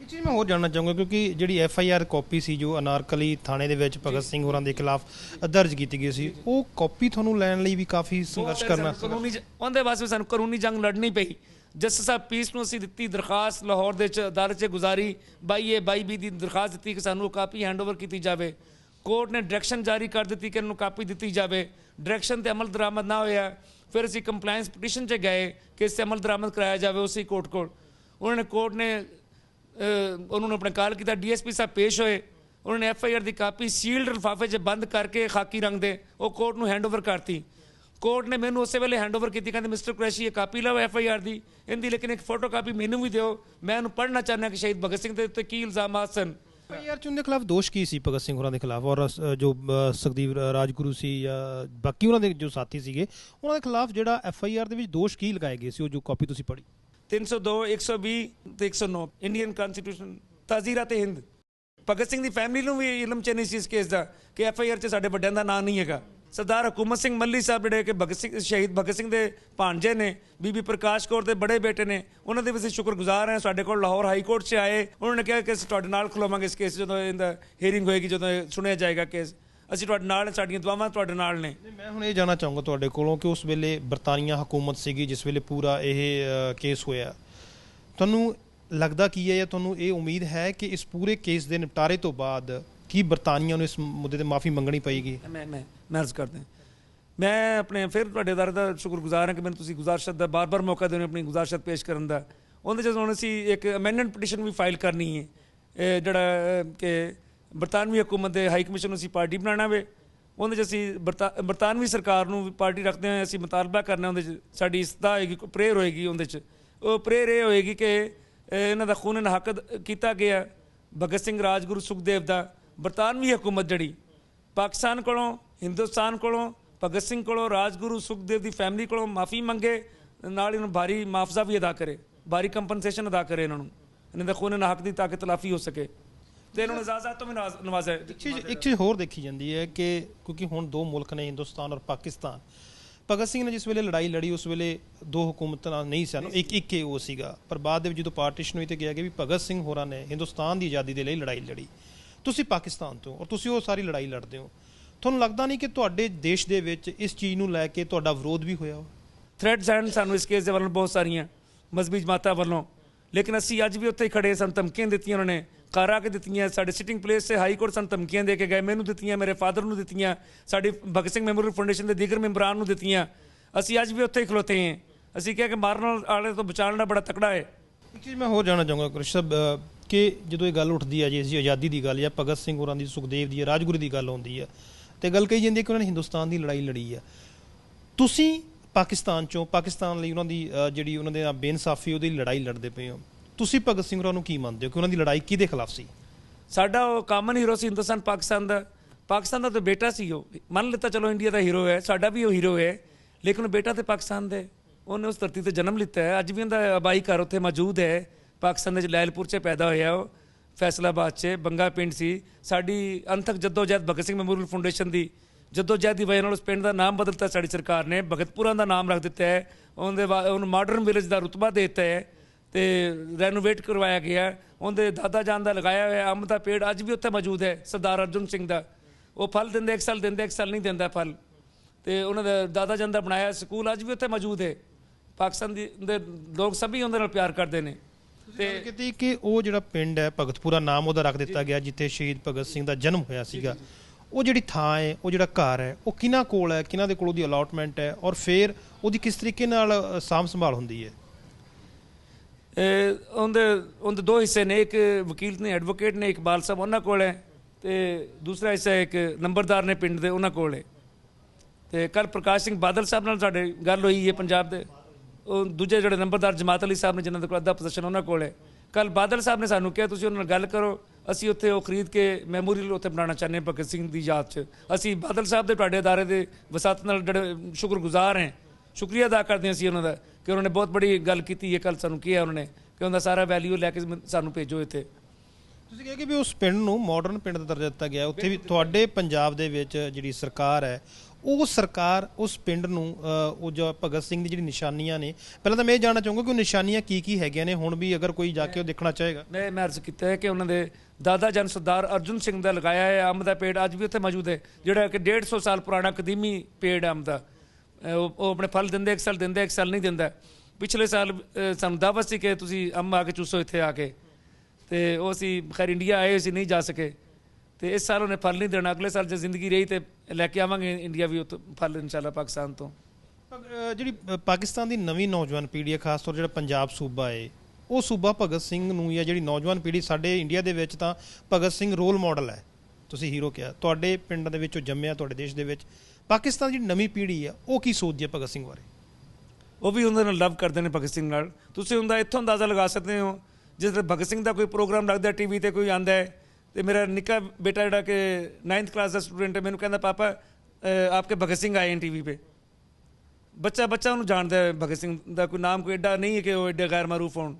ਇਹ ਚੀਜ਼ ਮੈਂ ਹੋਰ ਜਾਣਨਾ ਚਾਹੂੰਗਾ ਕਿਉਂਕਿ ਜਿਹੜੀ ਐਫ ਆਈ ਆਰ ਕਾਪੀ ਸੀ ਜੋ ਅਨਾਰਕਲੀ ਥਾਣੇ ਦੇ ਵਿੱਚ ਭਗਤ ਸਿੰਘ ਹੋਰਾਂ ਦੇ ਖਿਲਾਫ ਦਰਜ ਕੀਤੀ ਗਈ ਸੀ ਉਹ ਕਾਪੀ ਤੁਹਾਨੂੰ ਲੈਣ ਲਈ ਵੀ ਕਾਫੀ ਸੰਘਰਸ਼ ਕਰਨਾ
ਕਾਨੂੰਨੀ ਉਹਦੇ ਵਾਸਤੇ ਸਾਨੂੰ ਕਾਨੂੰਨੀ ਜੰਗ ਲੜਨੀ ਪਈ। ਜਸਟਿਸ ਸਾਹਿਬ ਪੀਸ ਨੂੰ ਅਸੀਂ ਦਿੱਤੀ ਦਰਖਾਸਤ ਲਾਹੌਰ ਦੇ ਚ ਅਦਾਲਤ 'ਚ ਗੁਜ਼ਾਰੀ ਬਾਈ ਏ ਬਾਈ ਬੀ ਦੀ ਦਰਖਾਸਤ ਦਿੱਤੀ ਕਿ ਸਾਨੂੰ ਉਹ ਕਾਪੀ ਹੈਂਡਓਵਰ ਕੀਤੀ ਜਾਵੇ। ਕੋਰਟ ਨੇ ਡਾਇਰੈਕਸ਼ਨ ਜਾਰੀ ਕਰ ਦਿੱਤੀ ਕਿ ਇਹਨੂੰ ਕਾਪੀ ਦਿੱਤੀ ਜਾਵੇ। ਡਾਇਰੈਕਸ਼ਨ ਤੇ ਅਮਲ ਦਰਾਮਦ ਨਾ ਹੋਇਆ ਫਿਰ ਅਸੀਂ ਕੰਪਲਾਈਂਸ ਪਟੀਸ਼ਨ 'ਚ ਗਏ ਕਿ ਇਸ ਤੇ ਅਮਲ ਦਰਾਮਦ ਕਰਾਇਆ ਜਾਵੇ ਉਸੇ ਕੋਰਟ ਕੋਲ। ਉਹਨਾਂ ਨੇ ਕੋਰਟ ਨੇ ਉਹਨਾਂ ਨੂੰ ਆਪਣੇ ਕਾਲ ਕੀਤਾ ਡੀਐਸਪੀ ਸਾਹਿਬ ਪੇਸ਼ ਹੋਏ ਉਹਨਾਂ ਨੇ ਐਫ ਆਈ ਆਰ ਦੀ ਕਾਪੀ ਸੀਲਡ ਲਿਫਾਫੇ 'ਚ ਬੰਦ ਕਰਕੇ ਖਾਕੀ ਰੰਗ ਦੇ ਉਹ ਕੋਰਟ ਨੂੰ ਹੈਂਡਓਵਰ ਕਰਤੀ। ਕੋਰਟ ਨੇ ਮੈਨੂੰ ਉਸੇ ਵੇਲੇ ਹੈਂਡਓਵਰ ਕੀਤੀ ਕਹਿੰਦੇ ਮਿਸਟਰ ਕੁਰੈਸ਼ੀ ਇਹ ਕਾਪੀ ਲਓ ਐਫ ਆਈ ਆਰ ਦੀ ਇਹਦੀ ਲੇਕਿਨ ਇੱਕ ਫੋਟੋ ਕਾਪੀ ਮੈਨੂੰ ਵੀ ਦਿਓ ਮੈਂ ਇਹਨੂੰ ਪੜ੍ਹਨਾ ਚਾਹੁੰਦਾ ਕਿ ਸ਼ਹੀਦ ਭਗਤ ਸਿੰਘ ਦੇ ਉੱਤੇ ਕੀ ਇਲਜ਼ਾਮਾਤ ਸਨ
ਐਫ ਆਈ ਆਰ ਚ ਖਿਲਾਫ ਦੋਸ਼ ਕੀ ਸੀ ਭਗਤ ਸਿੰਘ ਹੋਰਾਂ ਦੇ ਖਿਲਾਫ? ਔਰ ਜੋ ਅ, ਸੁਖਦੀਪ ਰਾਜਗੁਰੂ ਸੀ ਜਾਂ ਬਾਕੀ ਉਹਨਾਂ ਦੇ ਜੋ ਸਾਥੀ ਸੀਗੇ ਉਹਨਾਂ ਦੇ ਖਿਲਾਫ ਜਿਹੜਾ ਐਫ ਆਈ ਆਰ ਦੇ ਵਿੱਚ ਦੋਸ਼ ਕੀ ਲਗਾਏ ਗਏ ਸੀ? ਉਹ ਜੋ ਕਾਪੀ ਤੁਸੀਂ ਪੜ੍ਹੀ।
302 120 ਤੇ 109 ਇੰਡੀਅਨ ਕਨਸਟੀਟਿਊਸ਼ਨ ਤਾਜ਼ੀਰਾਤ ਹਿੰਦ। ਭਗਤ ਸਿੰਘ ਦੀ ਫੈਮਿਲੀ ਨੂੰ ਵੀ ਇਲਮ ਚ ਸੀ ਇਸ ਕੇਸ ਦਾ ਕਿ ਐਫ ਆਈ ਆਰ 'ਚ ਸਾਡੇ ਵੱਡਿਆਂ ਦਾ ਨਾਂ ਨਹੀਂ ਹੈਗਾ। ਸਰਦਾਰ ਹਕੂਮਤ ਸਿੰਘ ਮੱਲੀ ਸਾਹਿਬ ਜਿਹੜੇ ਕਿ ਭਗਤ ਸਿੰਘ, ਸ਼ਹੀਦ ਭਗਤ ਸਿੰਘ ਦੇ ਭਾਂਜੇ ਨੇ, ਬੀਬੀ ਪ੍ਰਕਾਸ਼ ਕੌਰ ਦੇ ਬੜੇ ਬੇਟੇ ਨੇ, ਉਹਨਾਂ ਦੇ ਵੀ ਅਸੀਂ ਸ਼ੁਕਰਗੁਜ਼ਾਰ ਹਾਂ, ਸਾਡੇ ਕੋਲ ਲਾਹੌਰ ਹਾਈ ਕੋਰਟ 'ਚ ਆਏ। ਉਹਨਾਂ ਨੇ ਕਿਹਾ ਕਿ ਅਸੀਂ ਤੁਹਾਡੇ ਨਾਲ ਖਲੋਵਾਂਗੇ ਇਸ ਕੇਸ ਜਦੋਂ ਇਹਦਾ ਹੀਅਰਿੰਗ ਹੋਏਗੀ, ਜਦੋਂ ਇਹ ਸੁਣਿਆ ਜਾਏਗਾ ਕੇਸ ਅਸੀਂ ਤੁਹਾਡੇ ਨਾਲ ਸਾਡੀਆਂ ਦੁਆਵਾਂ ਤੁਹਾਡੇ ਨਾਲ ਨੇ।
ਮੈਂ ਹੁਣ ਇਹ ਜਾਣਨਾ ਚਾਹੂੰਗਾ ਤੁਹਾਡੇ ਕੋਲੋਂ ਕਿ ਉਸ ਵੇਲੇ ਬਰਤਾਨੀਆ ਹਕੂਮਤ ਸੀਗੀ ਜਿਸ ਵੇਲੇ ਪੂਰਾ ਇਹ ਕੇਸ ਹੋਇਆ। ਤੁਹਾਨੂੰ ਲੱਗਦਾ ਕੀ ਹੈ ਜਾਂ ਤੁਹਾਨੂੰ ਇਹ ਉਮੀਦ ਹੈ ਕਿ ਇਸ ਪੂਰੇ ਕੇਸ ਦੇ ਨਿਪਟਾਰੇ ਤੋਂ ਬਾਅਦ ਕੀ ਬਰਤਾਨੀਆ ਨੂੰ ਇਸ ਮੁੱਦੇ ਤੇ ਮਾਫੀ ਮੰਗਣੀ ਪਏਗੀ?
ਮੈਂ ਮੈਂ ਮੈਂ ਅਰਜ਼ ਕਰਦਾ ਮੈਂ ਆਪਣੇ ਫਿਰ ਤੁਹਾਡੇ ਅਦਾਰੇ ਦਾ ਸ਼ੁਕਰਗੁਜ਼ਾਰ ਹਾਂ ਕਿ ਮੈਨੂੰ ਤੁਸੀਂ ਗੁਜ਼ਾਰਿਸ਼ਤ ਦਾ ਬਾਰ-ਬਾਰ ਮੌਕਾ ਦੇ ਰਹੇ ਹੋ ਆਪਣੀ ਗੁਜ਼ਾਰਿਸ਼ਤ ਪੇਸ਼ ਕਰਨ ਦਾ। ਉਹਦੇ ਜਦੋਂ ਹੁਣ ਅਸੀਂ ਇੱਕ ਅਮੈਂਡਮੈਂਟ ਪਟੀਸ਼ਨ ਵੀ ਫਾਈਲ ਕਰਨੀ ਹੈ। ਜਿਹੜਾ ਕਿ ਬਰਤਾਨਵੀ ਹਕੂਮਤ ਦੇ ਹਾਈ ਕਮਿਸ਼ਨ ਨੂੰ ਅਸੀਂ ਪਾਰਟੀ ਬਣਾਉਣਾ ਵੇ, ਉਹਦੇ 'ਚ ਅਸੀਂ ਬਰਤਾ- ਬਰਤਾਨਵੀ ਸਰਕਾਰ ਨੂੰ ਵੀ ਪਾਰਟੀ ਰੱਖਦੇ ਹਾਂ ਅਸੀਂ ਮੁਤਾਲਬਾ ਕਰਨਾ, ਉਹਦੇ 'ਚ ਸਾਡੀ ਇਸਤਾ ਹੋਏਗੀ ਪ੍ਰੇਅਰ ਹੋਏਗੀ ਉਹਦੇ 'ਚ। ਉਹ ਪ੍ਰੇਅਰ ਇਹ ਹੋਏਗੀ ਕਿ ਇਹਨਾਂ ਦਾ ਖੂਨ ਨਹਕਦ ਕੀਤਾ ਗਿਆ, ਭਗਤ ਸਿੰਘ ਰਾਜਗੁਰੂ ਸੁਖਦੇਵ ਦਾ, ਬਰਤਾਨਵੀ ਹਕੂਮਤ ਜਿਹੜੀ, ਪਾਕਿਸਤਾਨ ਕੋਲੋਂ, ਹਿੰਦੁਸਤਾਨ ਕੋਲੋਂ, ਭਗਤ ਸਿੰਘ ਕੋਲੋਂ, ਰਾਜਗੁਰੂ ਸੁਖਦੇਵ ਦੀ ਫੈਮਿਲੀ ਕੋਲੋਂ ਮਾਫੀ ਮੰਗੇ, ਨਾਲ ਇਹਨਾਂ ਨੂੰ ਭਾਰੀ ਮੁਆਵਜ਼ਾ ਵੀ ਅਦਾ ਕਰੇ, ਭਾਰੀ ਕੰਪਨਸੇਸ਼ਨ ਅਦਾ ਕਰੇ ਇਹਨਾਂ ਨੂੰ, ਇਹਨਾਂ ਦਾ ਖੂਨ ਨਹਕ ਦੀ ਤਾਕਤ ਤਲਾਫੀ ਹੋ ਸਕੇ। ਤੇ ਇਹਨਾਂ ਨੂੰ ਇਜਾਜ਼ਤ ਤੋਂ ਵੀ ਨਵਾਜ਼- ਨਵਾਜ਼ੇ
ਇੱਕ ਚੀਜ਼ ਇੱਕ ਚੀਜ਼ ਹੋਰ ਦੇਖੀ ਜਾਂਦੀ ਹੈ ਕਿ ਕਿਉਂਕਿ ਹੁਣ ਦੋ ਮੁਲਕ ਨੇ ਹਿੰਦੁਸਤਾਨ ਔਰ ਪਾਕਿਸਤਾਨ। ਭਗਤ ਸਿੰਘ ਨੇ ਜਿਸ ਵੇਲੇ ਲੜਾਈ ਲੜੀ ਉਸ ਵੇਲੇ ਦੋ ਹਕੂਮਤਾਂ ਨਹੀਂ ਸਨ ਇੱਕ ਇੱਕ ਹੀ ਉਹ ਸੀਗਾ। ਪਰ ਬਾਅਦ ਦੇ ਵਿੱਚ ਜਦੋਂ ਪਾਰਟੀਸ਼ਨ ਹੋਈ ਤੇ ਕਿਹਾ ਗਿਆ ਵੀ ਭਗਤ ਸਿੰਘ ਹੋਰਾਂ ਨੇ ਹਿੰਦੁਸਤਾਨ ਦੀ ਆਜ਼ਾਦੀ ਦੇ ਲਈ ਲੜਾਈ ਲੜੀ। ਤੁਸੀਂ ਪਾਕਿਸਤਾਨ ਤੋਂ ਔਰ ਤੁਸੀਂ ਉਹ ਸਾਰੀ ਲੜਾਈ ਲੜਦੇ ਹੋ। ਤੁਹਾਨੂੰ ਲੱਗਦਾ ਨਹੀਂ ਕਿ ਤੁਹਾਡੇ ਦੇਸ਼ ਦੇ ਵਿੱਚ ਇਸ ਚੀਜ਼ ਨੂੰ ਲੈ ਕੇ ਤੁਹਾਡਾ ਵਿਰੋਧ ਵੀ ਹੋਇਆ ਹੋ
ਥ੍ਰੈਟਸ ਹਨ ਸਾਨੂੰ ਇਸ ਕੇਸ ਦੇ ਵੱਲੋਂ ਬਹੁਤ ਸਾਰੀਆਂ ਮਜ਼ਬੀ ਜਮਾਤਾਂ ਵੱਲੋਂ। ਲੇਕਿਨ ਅਸੀਂ ਅੱਜ ਵੀ ਉੱਥੇ ਹੀ ਖੜੇ ਸਾਨੂੰ ਧਮਕੀਆਂ ਦਿੱਤੀਆਂ ਉਹਨਾਂ ਨੇ। ਘਰ ਆ ਕੇ ਦਿੱਤੀਆਂ, ਸਾਡੇ ਸਿਟਿੰਗ ਪਲੇਸ ਤੇ ਹਾਈ ਕੋਰਟ ਸਾਨੂੰ ਧਮਕੀਆਂ ਦੇ ਕੇ ਗਏ, ਮੈਨੂੰ ਦਿੱਤੀਆਂ, ਮੇਰੇ ਫਾਦਰ ਨੂੰ ਦਿੱਤੀਆਂ, ਸਾਡੇ ਭਗਤ ਸਿੰਘ ਮੈਮੋਰੀਅਲ ਫਾਊਂਡੇਸ਼ਨ ਦੇ ਦੀਗਰ ਮੈਂਬਰਾਂ ਨੂੰ ਦਿੱਤੀਆਂ। ਅਸੀਂ ਅੱਜ ਵੀ ਉੱਥੇ ਹੀ ਖਲੋਤੇ ਹਾਂ। ਅਸੀਂ ਕਿਹਾ ਕਿ ਮਾਰਨ ਵਾਲੇ ਤੋਂ ਬਚਾਉਣਾ ਬੜਾ ਤਕੜਾ ਹੈ।
ਇੱਕ ਚੀਜ਼ ਮੈਂ ਹੋਰ ਜਾਣਨਾ ਚਾਹੂੰਗਾ ਕ੍ਰਿਸ਼ ਸਾਹਿਬ ਕਿ ਜਦੋਂ ਇਹ ਗੱਲ ਉੱਠਦੀ ਹੈ ਜੀ ਅਸੀਂ ਆਜ਼ਾਦੀ ਦੀ ਗੱਲ ਜਾਂ ਭਗਤ ਸਿੰਘ ਹੋਰਾਂ ਦੀ, ਸੁਖਦੇਵ ਦੀ ਰਾਜਗੁਰੂ ਦੀ ਗੱਲ ਹੁੰਦੀ ਹੈ ਤੇ ਗੱਲ ਕਹੀ ਜਾਂਦੀ ਹੈ ਕਿ ਉਹਨਾਂ ਨੇ ਹਿੰਦੁਸਤਾਨ ਦੀ ਲੜਾਈ ਲੜੀ ਹੈ ਤੁਸੀਂ ਪਾਕਿਸਤਾਨ ਚੋਂ, ਪਾਕਿਸਤਾਨ ਲਈ ਉਹਨਾਂ ਦੀ ਜਿਹੜੀ ਉਹਨਾਂ ਦੇ ਨਾਲ ਬੇਇਨਸਾਫੀ, ਉਹਦੀ ਲੜਾਈ ਲੜਦੇ ਪਏ ਹੋ। ਤੁਸੀਂ ਭਗਤ ਸਿੰਘ ਹੋਰਾਂ ਨੂੰ ਕੀ ਮੰਨਦੇ ਹੋ ਕਿ ਉਹਨਾਂ ਦੀ ਲੜਾਈ ਕਿਹਦੇ ਖਿਲਾਫ ਸੀ?
ਸਾਡਾ ਉਹ ਕਾਮਨ ਹੀਰੋ ਸੀ ਹਿੰਦੁਸਤਾਨ, ਪਾਕਿਸਤਾਨ ਦਾ। ਪਾਕਿਸਤਾਨ ਦਾ ਤਾਂ ਬੇਟਾ ਸੀ ਉਹ। ਮੰਨ ਲਿੱਤਾ ਚਲੋ ਇੰਡੀਆ ਦਾ ਹੀਰੋ ਹੈ, ਸਾਡਾ ਵੀ ਉਹ ਹੀਰੋ ਹੈ। ਲੇਕਿਨ ਉਹ ਬੇਟਾ ਤੇ ਪਾਕਿਸਤਾਨ ਦੇ। ਉਹਨੇ ਉਸ ਧਰਤੀ ਤੇ ਜਨਮ ਲਿੱਤਾ ਹੈ। ਅੱਜ ਵੀ ਉਹਦਾ ਆਬਾਈ ਘਰ ਉੱਥੇ ਮੌਜੂਦ ਹੈ। ਪਾਕਿਸਤਾਨ ਦੇ ਲੈਲਪੁਰ 'ਚ ਪੈਦਾ ਹੋਇਆ ਉਹ। ਫੈਸਲਾਬਾਦ 'ਚ, ਬੰਗਾ ਪਿੰਡ ਸੀ। ਸਾਡੀ ਅੰਤਕ ਜਦੋਜਹਿਦ ਭਗਤ ਸਿੰਘ ਮੈਮੋਰੀਅਲ ਫਾਊਂਡੇਸ਼ਨ ਦੀ ਜਦੋਜਹਿਦ ਦੀ ਵਜ੍ਹਾ ਨਾਲ ਉਸ ਪਿੰਡ ਦਾ ਨਾਮ ਬਦਲਤਾ। ਸਾਡੀ ਸਰਕਾਰ ਨੇ ਭਗਤਪੁਰਾ ਦਾ ਨਾਮ ਰੱਖ ਦਿੱਤਾ ਹੈ। ਉਹਦੇ ਬਾ- ਉਹਨੂੰ ਮਾਡਰਨ ਵਿਲੇਜ ਦਾ ਰੁਤਬਾ ਦੇ ਦਿੱਤਾ ਹੈ। ਤੇ ਰੈਨੋਵੇਟ ਕਰਵਾਇਆ ਗਿਆ। ਉਹਦੇ ਦਾਦਾ ਜਾਨ ਦਾ ਲਗਾਇਆ ਹੋਇਆ ਅੰਬ ਦਾ ਪੇੜ ਅੱਜ ਵੀ ਉੱਥੇ ਮੌਜੂਦ ਹੈ ਸਰਦਾਰ ਅਰਜੁਨ ਸਿੰਘ ਦਾ। ਉਹ ਫਲ ਦਿੰਦੇ ਇੱਕ ਸਾਲ ਦਿੰਦੇ ਇੱਕ ਸਾਲ ਨਹੀਂ ਦਿੰਦਾ ਫਲ। ਤੇ ਉਹਨਾਂ ਦਾ ਦਾਦਾ ਜਾਨ ਦਾ ਬਣਾਇਆ ਸਕੂਲ ਅੱਜ ਵੀ ਉੱਥੇ ਮੌਜੂਦ ਹੈ। ਪਾਕਿਸਤਾਨ ਦੀ ਲੋਕ ਸਭੀ ਉਹਦੇ ਨਾਲ ਪਿਆਰ ਕਰਦੇ ਨੇ। ਤੇ
ਕੀਤੀ ਕਿ ਉਹ ਜਿਹੜਾ ਪਿੰਡ ਹੈ ਭਗਤਪੁਰਾ ਨਾਮ ਉਹਦਾ ਰੱਖ ਦਿੱਤਾ ਗਿਆ ਜਿੱਥੇ ਸ਼ਹੀਦ ਭਗਤ ਸਿੰਘ ਦਾ ਜਨਮ ਹੋਇਆ ਸੀਗਾ। ਉਹ ਜਿਹੜੀ ਥਾਂ ਹੈ ਉਹ ਜਿਹੜਾ ਘਰ ਹੈ ਉਹ ਕਿਹਨਾਂ ਕੋਲ ਹੈ ਕਿਹਨਾਂ ਦੇ ਕੋਲ ਉਹਦੀ ਅਲਾਟਮੈਂਟ ਹੈ ਔਰ ਫਿਰ ਉਹਦੀ ਕਿਸ ਤਰੀਕੇ ਨਾਲ ਸਾਂਭ ਸੰਭਾਲ ਹੁੰਦੀ ਹੈ?
ਉਹਦੇ ਉਹਦੇ ਦੋ ਹਿੱਸੇ ਨੇ, ਇੱਕ ਵਕੀਲ ਨੇ ਐਡਵੋਕੇਟ ਨੇ ਇਕਬਾਲ ਸਾਹਿਬ, ਉਹਨਾਂ ਕੋਲ ਹੈ। ਤੇ ਦੂਸਰਾ ਹਿੱਸਾ ਇੱਕ ਨੰਬਰਦਾਰ ਨੇ ਪਿੰਡ ਦੇ, ਉਹਨਾਂ ਕੋਲ ਹੈ। ਤੇ ਕੱਲ ਪ੍ਰਕਾਸ਼ ਸਿੰਘ ਬਾਦਲ ਸਾਹਿਬ ਨਾਲ ਸਾਡੇ ਗੱਲ ਹੋਈ ਹੈ ਪੰਜਾਬ ਦੇ। ਉਹ ਦੂਜੇ ਜਿਹੜੇ ਨੰਬਰਦਾਰ ਜਮਾਤ ਅਲੀ ਸਾਹਿਬ ਨੇ, ਜਿਨ੍ਹਾਂ ਦੇ ਕੋਲ ਅੱਧਾ ਪੋਜੀਸ਼ਨ ਉਹਨਾਂ ਕੋਲ ਹੈ। ਕੱਲ ਬਾਦਲ ਸਾਹਿਬ ਨੇ ਸਾਨੂੰ ਕਿਹਾ, ਤੁਸੀਂ ਉਹਨਾਂ ਨਾਲ ਗੱਲ ਕਰੋ। ਅਸੀਂ ਉੱਥੇ ਉਹ ਖਰੀਦ ਕੇ ਮੈਮੋਰੀਅਲ ਉੱਥੇ ਬਣਾਉਣਾ ਚਾਹੁੰਦੇ ਹਾਂ ਭਗਤ ਸਿੰਘ ਦੀ ਯਾਦ 'ਚ। ਅਸੀਂ ਬਾਦਲ ਸਾਹਿਬ ਦੇ ਤੁਹਾਡੇ ਅਦਾਰੇ ਦੇ ਵਸਾਤ ਨਾਲ ਜਿਹੜੇ ਸ਼ੁਕਰਗੁਜ਼ਾਰ ਹਾਂ। ਸ਼ੁਕਰੀਆ ਅਦਾ ਕਰਦੇ ਹਾਂ ਅਸੀਂ ਉਹਨਾਂ ਦਾ ਕਿ ਉਹਨਾਂ ਨੇ ਬਹੁਤ ਬੜੀ ਗੱਲ ਕੀਤੀ ਹੈ ਕੱਲ ਸਾਨੂੰ ਕਿਹਾ ਉਹਨਾਂ ਨੇ ਕਿ ਉਹਦਾ ਸਾਰਾ ਵੈਲਿਊ ਲੈ ਕੇ ਸਾਨੂੰ ਭੇਜੋ ਇੱਥੇ।
ਤੁਸੀਂ ਕਿਹਾ ਕਿ ਵੀ ਉਸ ਪਿੰਡ ਨੂੰ ਮਾਡਰਨ ਪਿੰਡ ਦਾ ਦਰਜਾ ਦਿੱਤਾ ਗਿਆ। ਉੱਥੇ ਵੀ ਤੁਹਾਡੇ ਪੰਜਾਬ ਦੇ ਵਿੱਚ ਜਿਹੜੀ ਸਰਕਾਰ ਹੈ ਉਹ ਸਰਕਾਰ ਉਸ ਪਿੰਡ ਨੂੰ ਉਹ ਜੋ ਭਗਤ ਸਿੰਘ ਦੀ ਜਿਹੜੀ ਨਿਸ਼ਾਨੀਆਂ ਨੇ ਪਹਿਲਾਂ ਤਾਂ ਮੈਂ ਇਹ ਜਾਣਨਾ ਚਾਹੂੰਗਾ ਕਿ ਉਹ ਨਿਸ਼ਾਨੀਆਂ ਕੀ ਕੀ ਹੈਗੀਆਂ ਨੇ ਹੁਣ ਵੀ ਅਗਰ ਕੋਈ ਜਾ ਕੇ ਉਹ ਦੇਖਣਾ ਚਾਹੇਗਾ।
ਮੈਂ ਮੈਂ ਅਰਜ਼ ਕੀਤਾ ਹੈ ਕਿ ਉਹਨਾਂ ਦੇ ਦਾਦਾ ਜਨ ਸਰਦਾਰ ਅਰਜੁਨ ਸਿੰਘ ਦਾ ਲਗਾਇਆ ਹੈ ਅੰਬ ਦਾ ਪੇੜ ਅੱਜ ਵੀ ਉੱਥੇ ਮੌਜੂਦ ਹੈ ਜਿਹੜਾ ਕਿ 150 ਸਾਲ ਪੁਰਾਣਾ ਕਦੀਮੀ ਪੇੜ ਹੈ ਅੰਬ ਦਾ। ਉਹ ਉਹ ਆਪਣੇ ਫਲ ਦਿੰਦੇ, ਇੱਕ ਸਾਲ ਦਿੰਦਾ, ਇੱਕ ਸਾਲ ਨਹੀਂ ਦਿੰਦਾ। ਪਿਛਲੇ ਸਾਲ ਸਾਨੂੰ ਦਾਵਤ ਸੀ ਕਿ ਤੁਸੀਂ ਅੰਮ ਆ ਕੇ ਚੂਸੋ ਇੱਥੇ ਆ ਕੇ। ਤੇ ਉਹ ਅਸੀਂ ਖੈਰ ਇੰਡੀਆ ਆਏ ਅਸੀਂ ਨਹੀਂ ਜਾ ਸਕੇ। ਤੇ ਇਸ ਸਾਲ ਉਹਨੇ ਫਲ ਨਹੀਂ ਦੇਣਾ। ਅਗਲੇ ਸਾਲ ਜੇ ਜ਼ਿੰਦਗੀ ਰਹੀ ਤੇ ਲੈ ਕੇ ਆਵਾਂਗੇ ਇੰਡੀਆ ਵੀ ਉਹ ਫਲ, ਇਨਸ਼ਾਅੱਲਾ ਪਾਕਿਸਤਾਨ ਤੋਂ।
ਜਿਹੜੀ ਪਾਕਿਸਤਾਨ ਦੀ ਨਵੀਂ ਨੌਜਵਾਨ ਪੀੜ੍ਹੀ ਹੈ, ਖਾਸ ਤੌਰ ਜਿਹੜਾ ਪੰਜਾਬ ਸੂਬਾ ਹੈ ਉਹ ਸੂਬਾ ਭਗਤ ਸਿੰਘ ਨੂੰ ਜਾਂ ਜਿਹੜੀ ਨੌਜਵਾਨ ਪੀੜ੍ਹੀ ਸਾਡੇ ਇੰਡੀਆ ਦੇ ਵਿੱਚ ਤਾਂ ਭਗਤ ਸਿੰਘ ਰੋਲ ਮਾਡਲ ਹੈ। ਤੁਸੀਂ ਹੀਰੋ ਕਿਹਾ। ਤੁਹਾਡੇ ਪਿੰਡ ਦੇ ਵਿੱਚ ਉਹ ਜੰਮਿਆ, ਤੁਹਾਡੇ ਦੇਸ਼ ਦੇ ਵਿੱਚ। ਪਾਕਿਸਤਾਨ ਦੀ ਜਿਹੜੀ ਨਵੀਂ ਪੀੜ੍ਹੀ ਆ ਉਹ ਕੀ ਸੋਚਦੀ ਹੈ ਭਗਤ ਸਿੰਘ ਬਾਰੇ?
ਉਹ ਵੀ ਉਹਨਾਂ ਨਾਲ ਲਵ ਕਰਦੇ ਨੇ ਭਗਤ ਸਿੰਘ ਨਾਲ। ਤੁਸੀਂ ਉਹਦਾ ਇੱਥੋਂ ਅੰਦਾਜ਼ਾ ਲਗਾ ਸਕਦੇ ਹੋ ਜਿਸ ਤਰ੍ਹਾਂ ਭਗਤ ਸਿੰਘ ਦਾ ਕੋਈ ਪ੍ਰੋਗਰਾਮ ਲੱਗਦਾ ਟੀਵੀ ਤੇ ਕੋਈ ਆਂਦਾ ਹੈ ਤੇ ਮੇਰਾ ਨਿੱਕਾ ਬੇਟਾ ਜਿਹੜਾ ਕਿ 9th ਕਲਾਸ ਦਾ ਸਟੂਡੈਂਟ ਹੈ ਮੈਨੂੰ ਕਹਿੰਦਾ ਪਾਪਾ ਅਹ, ਆਪਕੇ ਭਗਤ ਸਿੰਘ ਆਏ ਹਨ ਟੀਵੀ पे ਬੱਚਾ ਬੱਚਾ ਉਹਨੂੰ ਜਾਣਦਾ ਹੈ ਭਗਤ ਸਿੰਘ ਦਾ ਕੋਈ ਨਾਮ ਕੋਈ ਐਡਾ ਨਹੀਂ ਹੈ ਕਿ ਉਹ ਐਡੇ ਗੈਰ ਮਾਰੂਫ ਹੋਣ।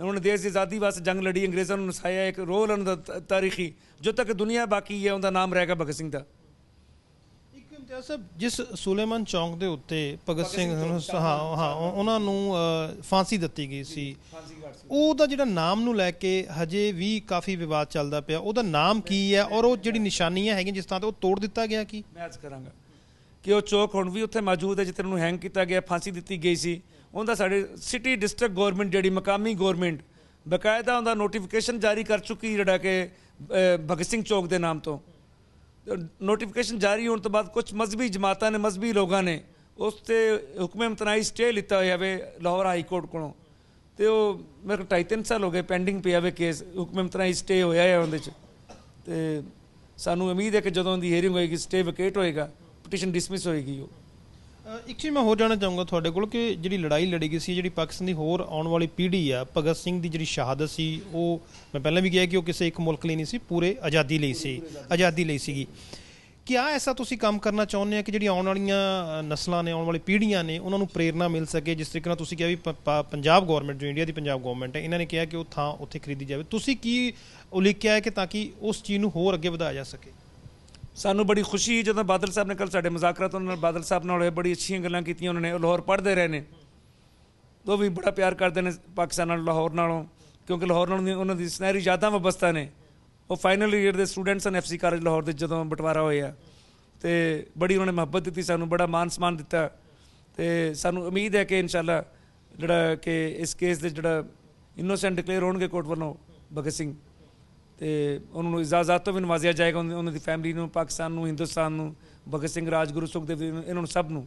ਉਹਨਾਂ ਨੇ ਦੇਸ਼ ਦੀ ਆਜ਼ਾਦੀ ਵਾਸਤੇ ਜੰਗ ਲੜੀ ਅੰਗਰੇਜ਼ਾਂ ਨੂੰ ਨਸਾਇਆ ਇੱਕ ਰੋਲ ਉਹਨਾਂ ਦਾ ਤਾਰੀਖੀ ਜੋ ਤੱਕ ਦੁਨੀਆ ਬਾਕੀ ਹੈ ਉਹਦਾ ਨਾਮ ਰਹੇਗਾ ਭਗਤ ਸਿੰਘ ਦਾ।
ਇਮਤਿਆਜ਼ ਸਾਹਿਬ ਜਿਸ ਸੁਲੇਮਾਨ ਚੌਂਕ ਦੇ ਉੱਤੇ ਭਗਤ ਸਿੰਘ ਨੂੰ ਹਾਂ ਹਾਂ ਉਹ- ਉਹਨਾਂ ਨੂੰ ਫਾਂਸੀ ਦਿੱਤੀ ਗਈ ਸੀ। ਉਹਦਾ ਜਿਹੜਾ ਨਾਮ ਨੂੰ ਲੈ ਕੇ ਹਜੇ ਵੀ ਕਾਫੀ ਵਿਵਾਦ ਚੱਲਦਾ ਪਿਆ। ਉਹਦਾ ਨਾਮ ਕੀ ਹੈ? ਔਰ ਉਹ ਜਿਹੜੀ ਨਿਸ਼ਾਨੀਆਂ ਹੈਗੀਆਂ ਜਿਸ ਤਰ੍ਹਾਂ ਤੇ ਉਹ ਤੋੜ ਦਿੱਤਾ ਗਿਆ ਕੀ?
ਮੈਂ ਅੱਜ ਕਰਾਂਗਾ ਕਿ ਉਹ ਚੌਕ ਹੁਣ ਵੀ ਉੱਥੇ ਮੌਜੂਦ ਹੈ ਜਿੱਥੇ ਉਹਨੂੰ ਹੈਂਗ ਕੀਤਾ ਗਿਆ ਫਾਂਸੀ ਦਿੱਤੀ ਗਈ ਸੀ। ਉਹਦਾ ਸਾਡੇ ਸਿਟੀ ਡਿਸਟ੍ਰਿਕਟ ਗਵਰਨਮੈਂਟ ਜਿਹੜੀ ਮਕਾਮੀ ਗਵਰਨਮੈਂਟ ਬਕਾਇਦਾ ਉਹਦਾ ਨੋਟੀਫਿਕੇਸ਼ਨ ਜਾਰੀ ਕਰ ਚੁੱਕੀ ਜਿਹੜਾ ਕਿ ਭਗਤ ਸਿੰਘ ਚੌਕ ਦੇ ਨਾਮ ਤੋਂ। ਨੋਟੀਫਿਕੇਸ਼ਨ ਜਾਰੀ ਹੋਣ ਤੋਂ ਬਾਅਦ ਕੁਝ ਮਜ਼ਬੀ ਜਮਾਤਾਂ ਨੇ, ਮਜ਼ਬੀ ਲੋਕਾਂ ਨੇ ਉਸ ਤੇ ਹੁਕਮ ਇਮਤਨਾਈ ਸਟੇ ਲਿੱਤਾ ਹੋਇਆ ਵੇ ਲਾਹੌਰ ਹਾਈ ਕੋਰਟ ਕੋਲੋਂ। ਤੇ ਉਹ ਮੇਰੇ ਕੋਲ ਢਾਈ ਤਿੰਨ ਸਾਲ ਹੋ ਗਏ ਪੈਂਡਿੰਗ ਪਿਆ ਵੇ ਕੇਸ ਹੁਕਮ ਇਮਤਨਾਈ ਸਟੇ ਹੋਇਆ ਹੈ ਉਹਦੇ ਚ। ਤੇ ਸਾਨੂੰ ਉਮੀਦ ਹੈ ਕਿ ਜਦੋਂ ਦੀ ਹੀਅਰਿੰਗ ਹੋਏਗੀ, ਸਟੇ ਵਕੇਟ ਹੋਏਗਾ ਪਟੀਸ਼ਨ ਡਿਸਮਿਸ ਹੋਏਗੀ ਉਹ।
ਇੱਕ ਚੀਜ਼ ਮੈਂ ਹੋਰ ਜਾਣਨਾ ਚਾਹੂੰਗਾ ਤੁਹਾਡੇ ਕੋਲ ਕਿ ਜਿਹੜੀ ਲੜਾਈ ਲੜੀ ਗਈ ਸੀ, ਜਿਹੜੀ ਪਾਕਿਸਤਾਨ ਦੀ ਹੋਰ ਆਉਣ ਵਾਲੀ ਪੀੜ੍ਹੀ ਆ, ਭਗਤ ਸਿੰਘ ਦੀ ਜਿਹੜੀ ਸ਼ਹਾਦਤ ਸੀ, ਉਹ ਮੈਂ ਪਹਿਲਾਂ ਵੀ ਕਿਹਾ ਕਿ ਉਹ ਕਿਸੇ ਇੱਕ ਮੁਲਕ ਲਈ ਨਹੀਂ ਸੀ, ਪੂਰੇ ਆਜ਼ਾਦੀ ਲਈ ਸੀ, ਆਜ਼ਾਦੀ ਲਈ ਸੀਗੀ। ਕਿਆ ਐਸਾ ਤੁਸੀਂ ਕੰਮ ਕਰਨਾ ਚਾਹੁੰਦੇ ਆ ਕਿ ਜਿਹੜੀ ਆਉਣ ਵਾਲੀਆਂ ਨਸਲਾਂ ਨੇ, ਆਉਣ ਵਾਲੀ ਪੀੜ੍ਹੀਆਂ ਨੇ, ਉਹਨਾਂ ਨੂੰ ਪ੍ਰੇਰਣਾ ਮਿਲ ਸਕੇ? ਜਿਸ ਤਰੀਕੇ ਨਾਲ ਤੁਸੀਂ ਕਿਹਾ ਵੀ ਪ- ਪ- ਪੰਜਾਬ ਗਵਰਨਮੈਂਟ ਜੋ ਇੰਡੀਆ ਦੀ ਪੰਜਾਬ ਗਵਰਨਮੈਂਟ ਹੈ, ਇਹਨਾਂ ਨੇ ਕਿਹਾ ਕਿ ਉਹ ਥਾਂ ਉੱਥੇ ਖਰੀਦੀ ਜਾਵੇ। ਤੁਸੀਂ ਕੀ ਉਲੀਕਿਆ ਹੈ ਕਿ ਤਾਂ ਕਿ ਉਸ ਚੀਜ਼ ਨੂੰ ਹੋਰ ਅੱਗੇ ਵਧਾਇਆ ਜਾ ਸਕੇ?
ਸਾਨੂੰ ਬੜੀ ਖੁਸ਼ੀ ਜਦੋਂ ਬਾਦਲ ਸਾਹਿਬ ਨੇ ਕੱਲ ਸਾਡੇ ਮੁਜ਼ਾਕਰਾਤ ਉਹਨਾਂ ਨਾਲ ਬਾਦਲ ਸਾਹਿਬ ਨਾਲ ਹੋਏ, ਬੜੀ ਅੱਛੀਆਂ ਗੱਲਾਂ ਕੀਤੀਆਂ ਉਹਨਾਂ ਨੇ ਲਾਹੌਰ ਪੜ੍ਹਦੇ ਰਹੇ ਨੇ। ਉਹ ਵੀ ਬੜਾ ਪਿਆਰ ਕਰਦੇ ਨੇ ਪਾਕਿਸਤਾਨ ਨਾਲ, ਲਾਹੌਰ ਨਾਲੋਂ, ਕਿਉਂਕਿ ਲਾਹੌਰ ਨਾਲ ਉਹਨਾਂ ਦੀ ਸੁਨਹਿਰੀ ਯਾਦਾਂ ਵਬਸਤਾ ਨੇ। ਉਹ ਫਾਈਨਲ ਈਅਰ ਦੇ ਸਟੂਡੈਂਟਸ ਹਨ ਐਫਸੀ ਕਾਲਜ ਲਾਹੌਰ ਦੇ ਜਦੋਂ ਬਟਵਾਰਾ ਹੋਇਆ। ਤੇ ਬੜੀ ਉਹਨਾਂ ਨੇ ਮੁਹੱਬਤ ਦਿੱਤੀ, ਸਾਨੂੰ ਬੜਾ ਮਾਨ ਸਨਮਾਨ ਦਿੱਤਾ। ਤੇ ਸਾਨੂੰ ਉਮੀਦ ਹੈ ਕਿ ਇਨਸ਼ਾਅੱਲਾ ਜਿਹੜਾ ਕਿ ਇਸ ਕੇਸ ਦੇ ਜਿਹੜਾ ਇਨੋਸੈਂਟ ਡਿਕਲੇਅਰ ਹੋਣਗੇ ਕੋਰਟ ਵੱਲੋਂ, ਭਗਤ ਸਿੰਘ। ਤੇ ਉਹਨਾਂ ਨੂੰ ਇਜਾਜ਼ਤ ਤੋਂ ਵੀ ਨਵਾਜ਼ਿਆ ਜਾਏਗਾ ਉਹਨਾਂ ਦੀ ਫੈਮਿਲੀ ਨੂੰ ਪਾਕਿਸਤਾਨ ਨੂੰ ਹਿੰਦੁਸਤਾਨ ਨੂੰ ਭਗਤ ਸਿੰਘ ਰਾਜਗੁਰੂ ਸੁਖਦੇਵ ਜੀ ਨੂੰ, ਇਹਨਾਂ ਨੂੰ ਸਭ ਨੂੰ।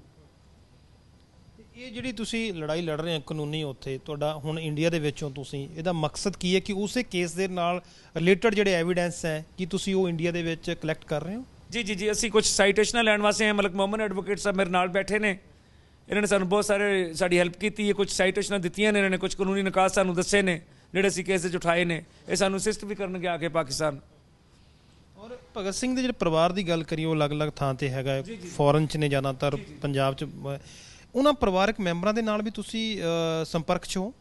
ਇਹ ਜਿਹੜੀ ਤੁਸੀਂ ਲੜਾਈ ਲੜ ਰਹੇ ਹੋ ਕਾਨੂੰਨੀ ਉੱਥੇ ਤੁਹਾਡਾ ਹੁਣ ਇੰਡੀਆ ਦੇ ਵਿੱਚੋਂ ਤੁਸੀਂ ਇਹਦਾ ਮਕਸਦ ਕੀ ਹੈ ਕਿ ਉਸੇ ਕੇਸ ਦੇ ਨਾਲ ਰਿਲੇਟਡ ਜਿਹੜੇ ਐਵੀਡੈਂਸ ਹੈ ਕਿ ਤੁਸੀਂ ਉਹ ਇੰਡੀਆ ਦੇ ਵਿੱਚ ਕਲੈਕਟ ਕਰ ਰਹੇ ਹੋ?
ਜੀ ਜੀ ਜੀ ਅਸੀਂ ਕੁਝ ਸਾਈਟੇਸ਼ਨਾਂ ਲੈਣ ਵਾਸਤੇ ਆਏ ਮਲਕ ਮੁਹੰਮਦ ਐਡਵੋਕੇਟ ਸਾਹਿਬ ਮੇਰੇ ਨਾਲ ਬੈਠੇ ਨੇ। ਇਹਨਾਂ ਨੇ ਸਾਨੂੰ ਬਹੁਤ ਸਾਰੇ ਸਾਡੀ ਹੈਲਪ ਕੀਤੀ ਹੈ ਕੁਝ ਸਾਈਟੇਸ਼ਨਾਂ ਦਿੱਤੀਆਂ ਨੇ ਇਹਨਾਂ ਨੇ ਕੁਝ ਕਾਨੂੰਨੀ ਨਿਕਾਸ ਸਾਨੂੰ ਦੱਸੇ ਨੇ। ਜਿਹੜੇ ਅਸੀਂ ਕੇਸ ਉਠਾਏ ਨੇ ਇਹ ਸਾਨੂੰ ਅਸਿਸਟ ਵੀ ਕਰਨਗੇ ਆ ਕੇ ਪਾਕਿਸਤਾਨ।
ਔਰ ਭਗਤ ਸਿੰਘ ਦੇ ਜਿਹੜੇ ਪਰਿਵਾਰ ਦੀ ਗੱਲ ਕਰੀਏ ਉਹ ਅਲੱਗ-ਅਲੱਗ ਥਾਂ ਤੇ ਹੈਗਾ ਫੋਰਨ ਚ ਨੇ ਜ਼ਿਆਦਾਤਰ ਪੰਜਾਬ ਚ ਉਹਨਾਂ ਪਰਿਵਾਰਕ ਮੈਂਬਰਾਂ ਦੇ ਨਾਲ ਵੀ ਤੁਸੀਂ ਸੰਪਰਕ ਚ ਹੋ?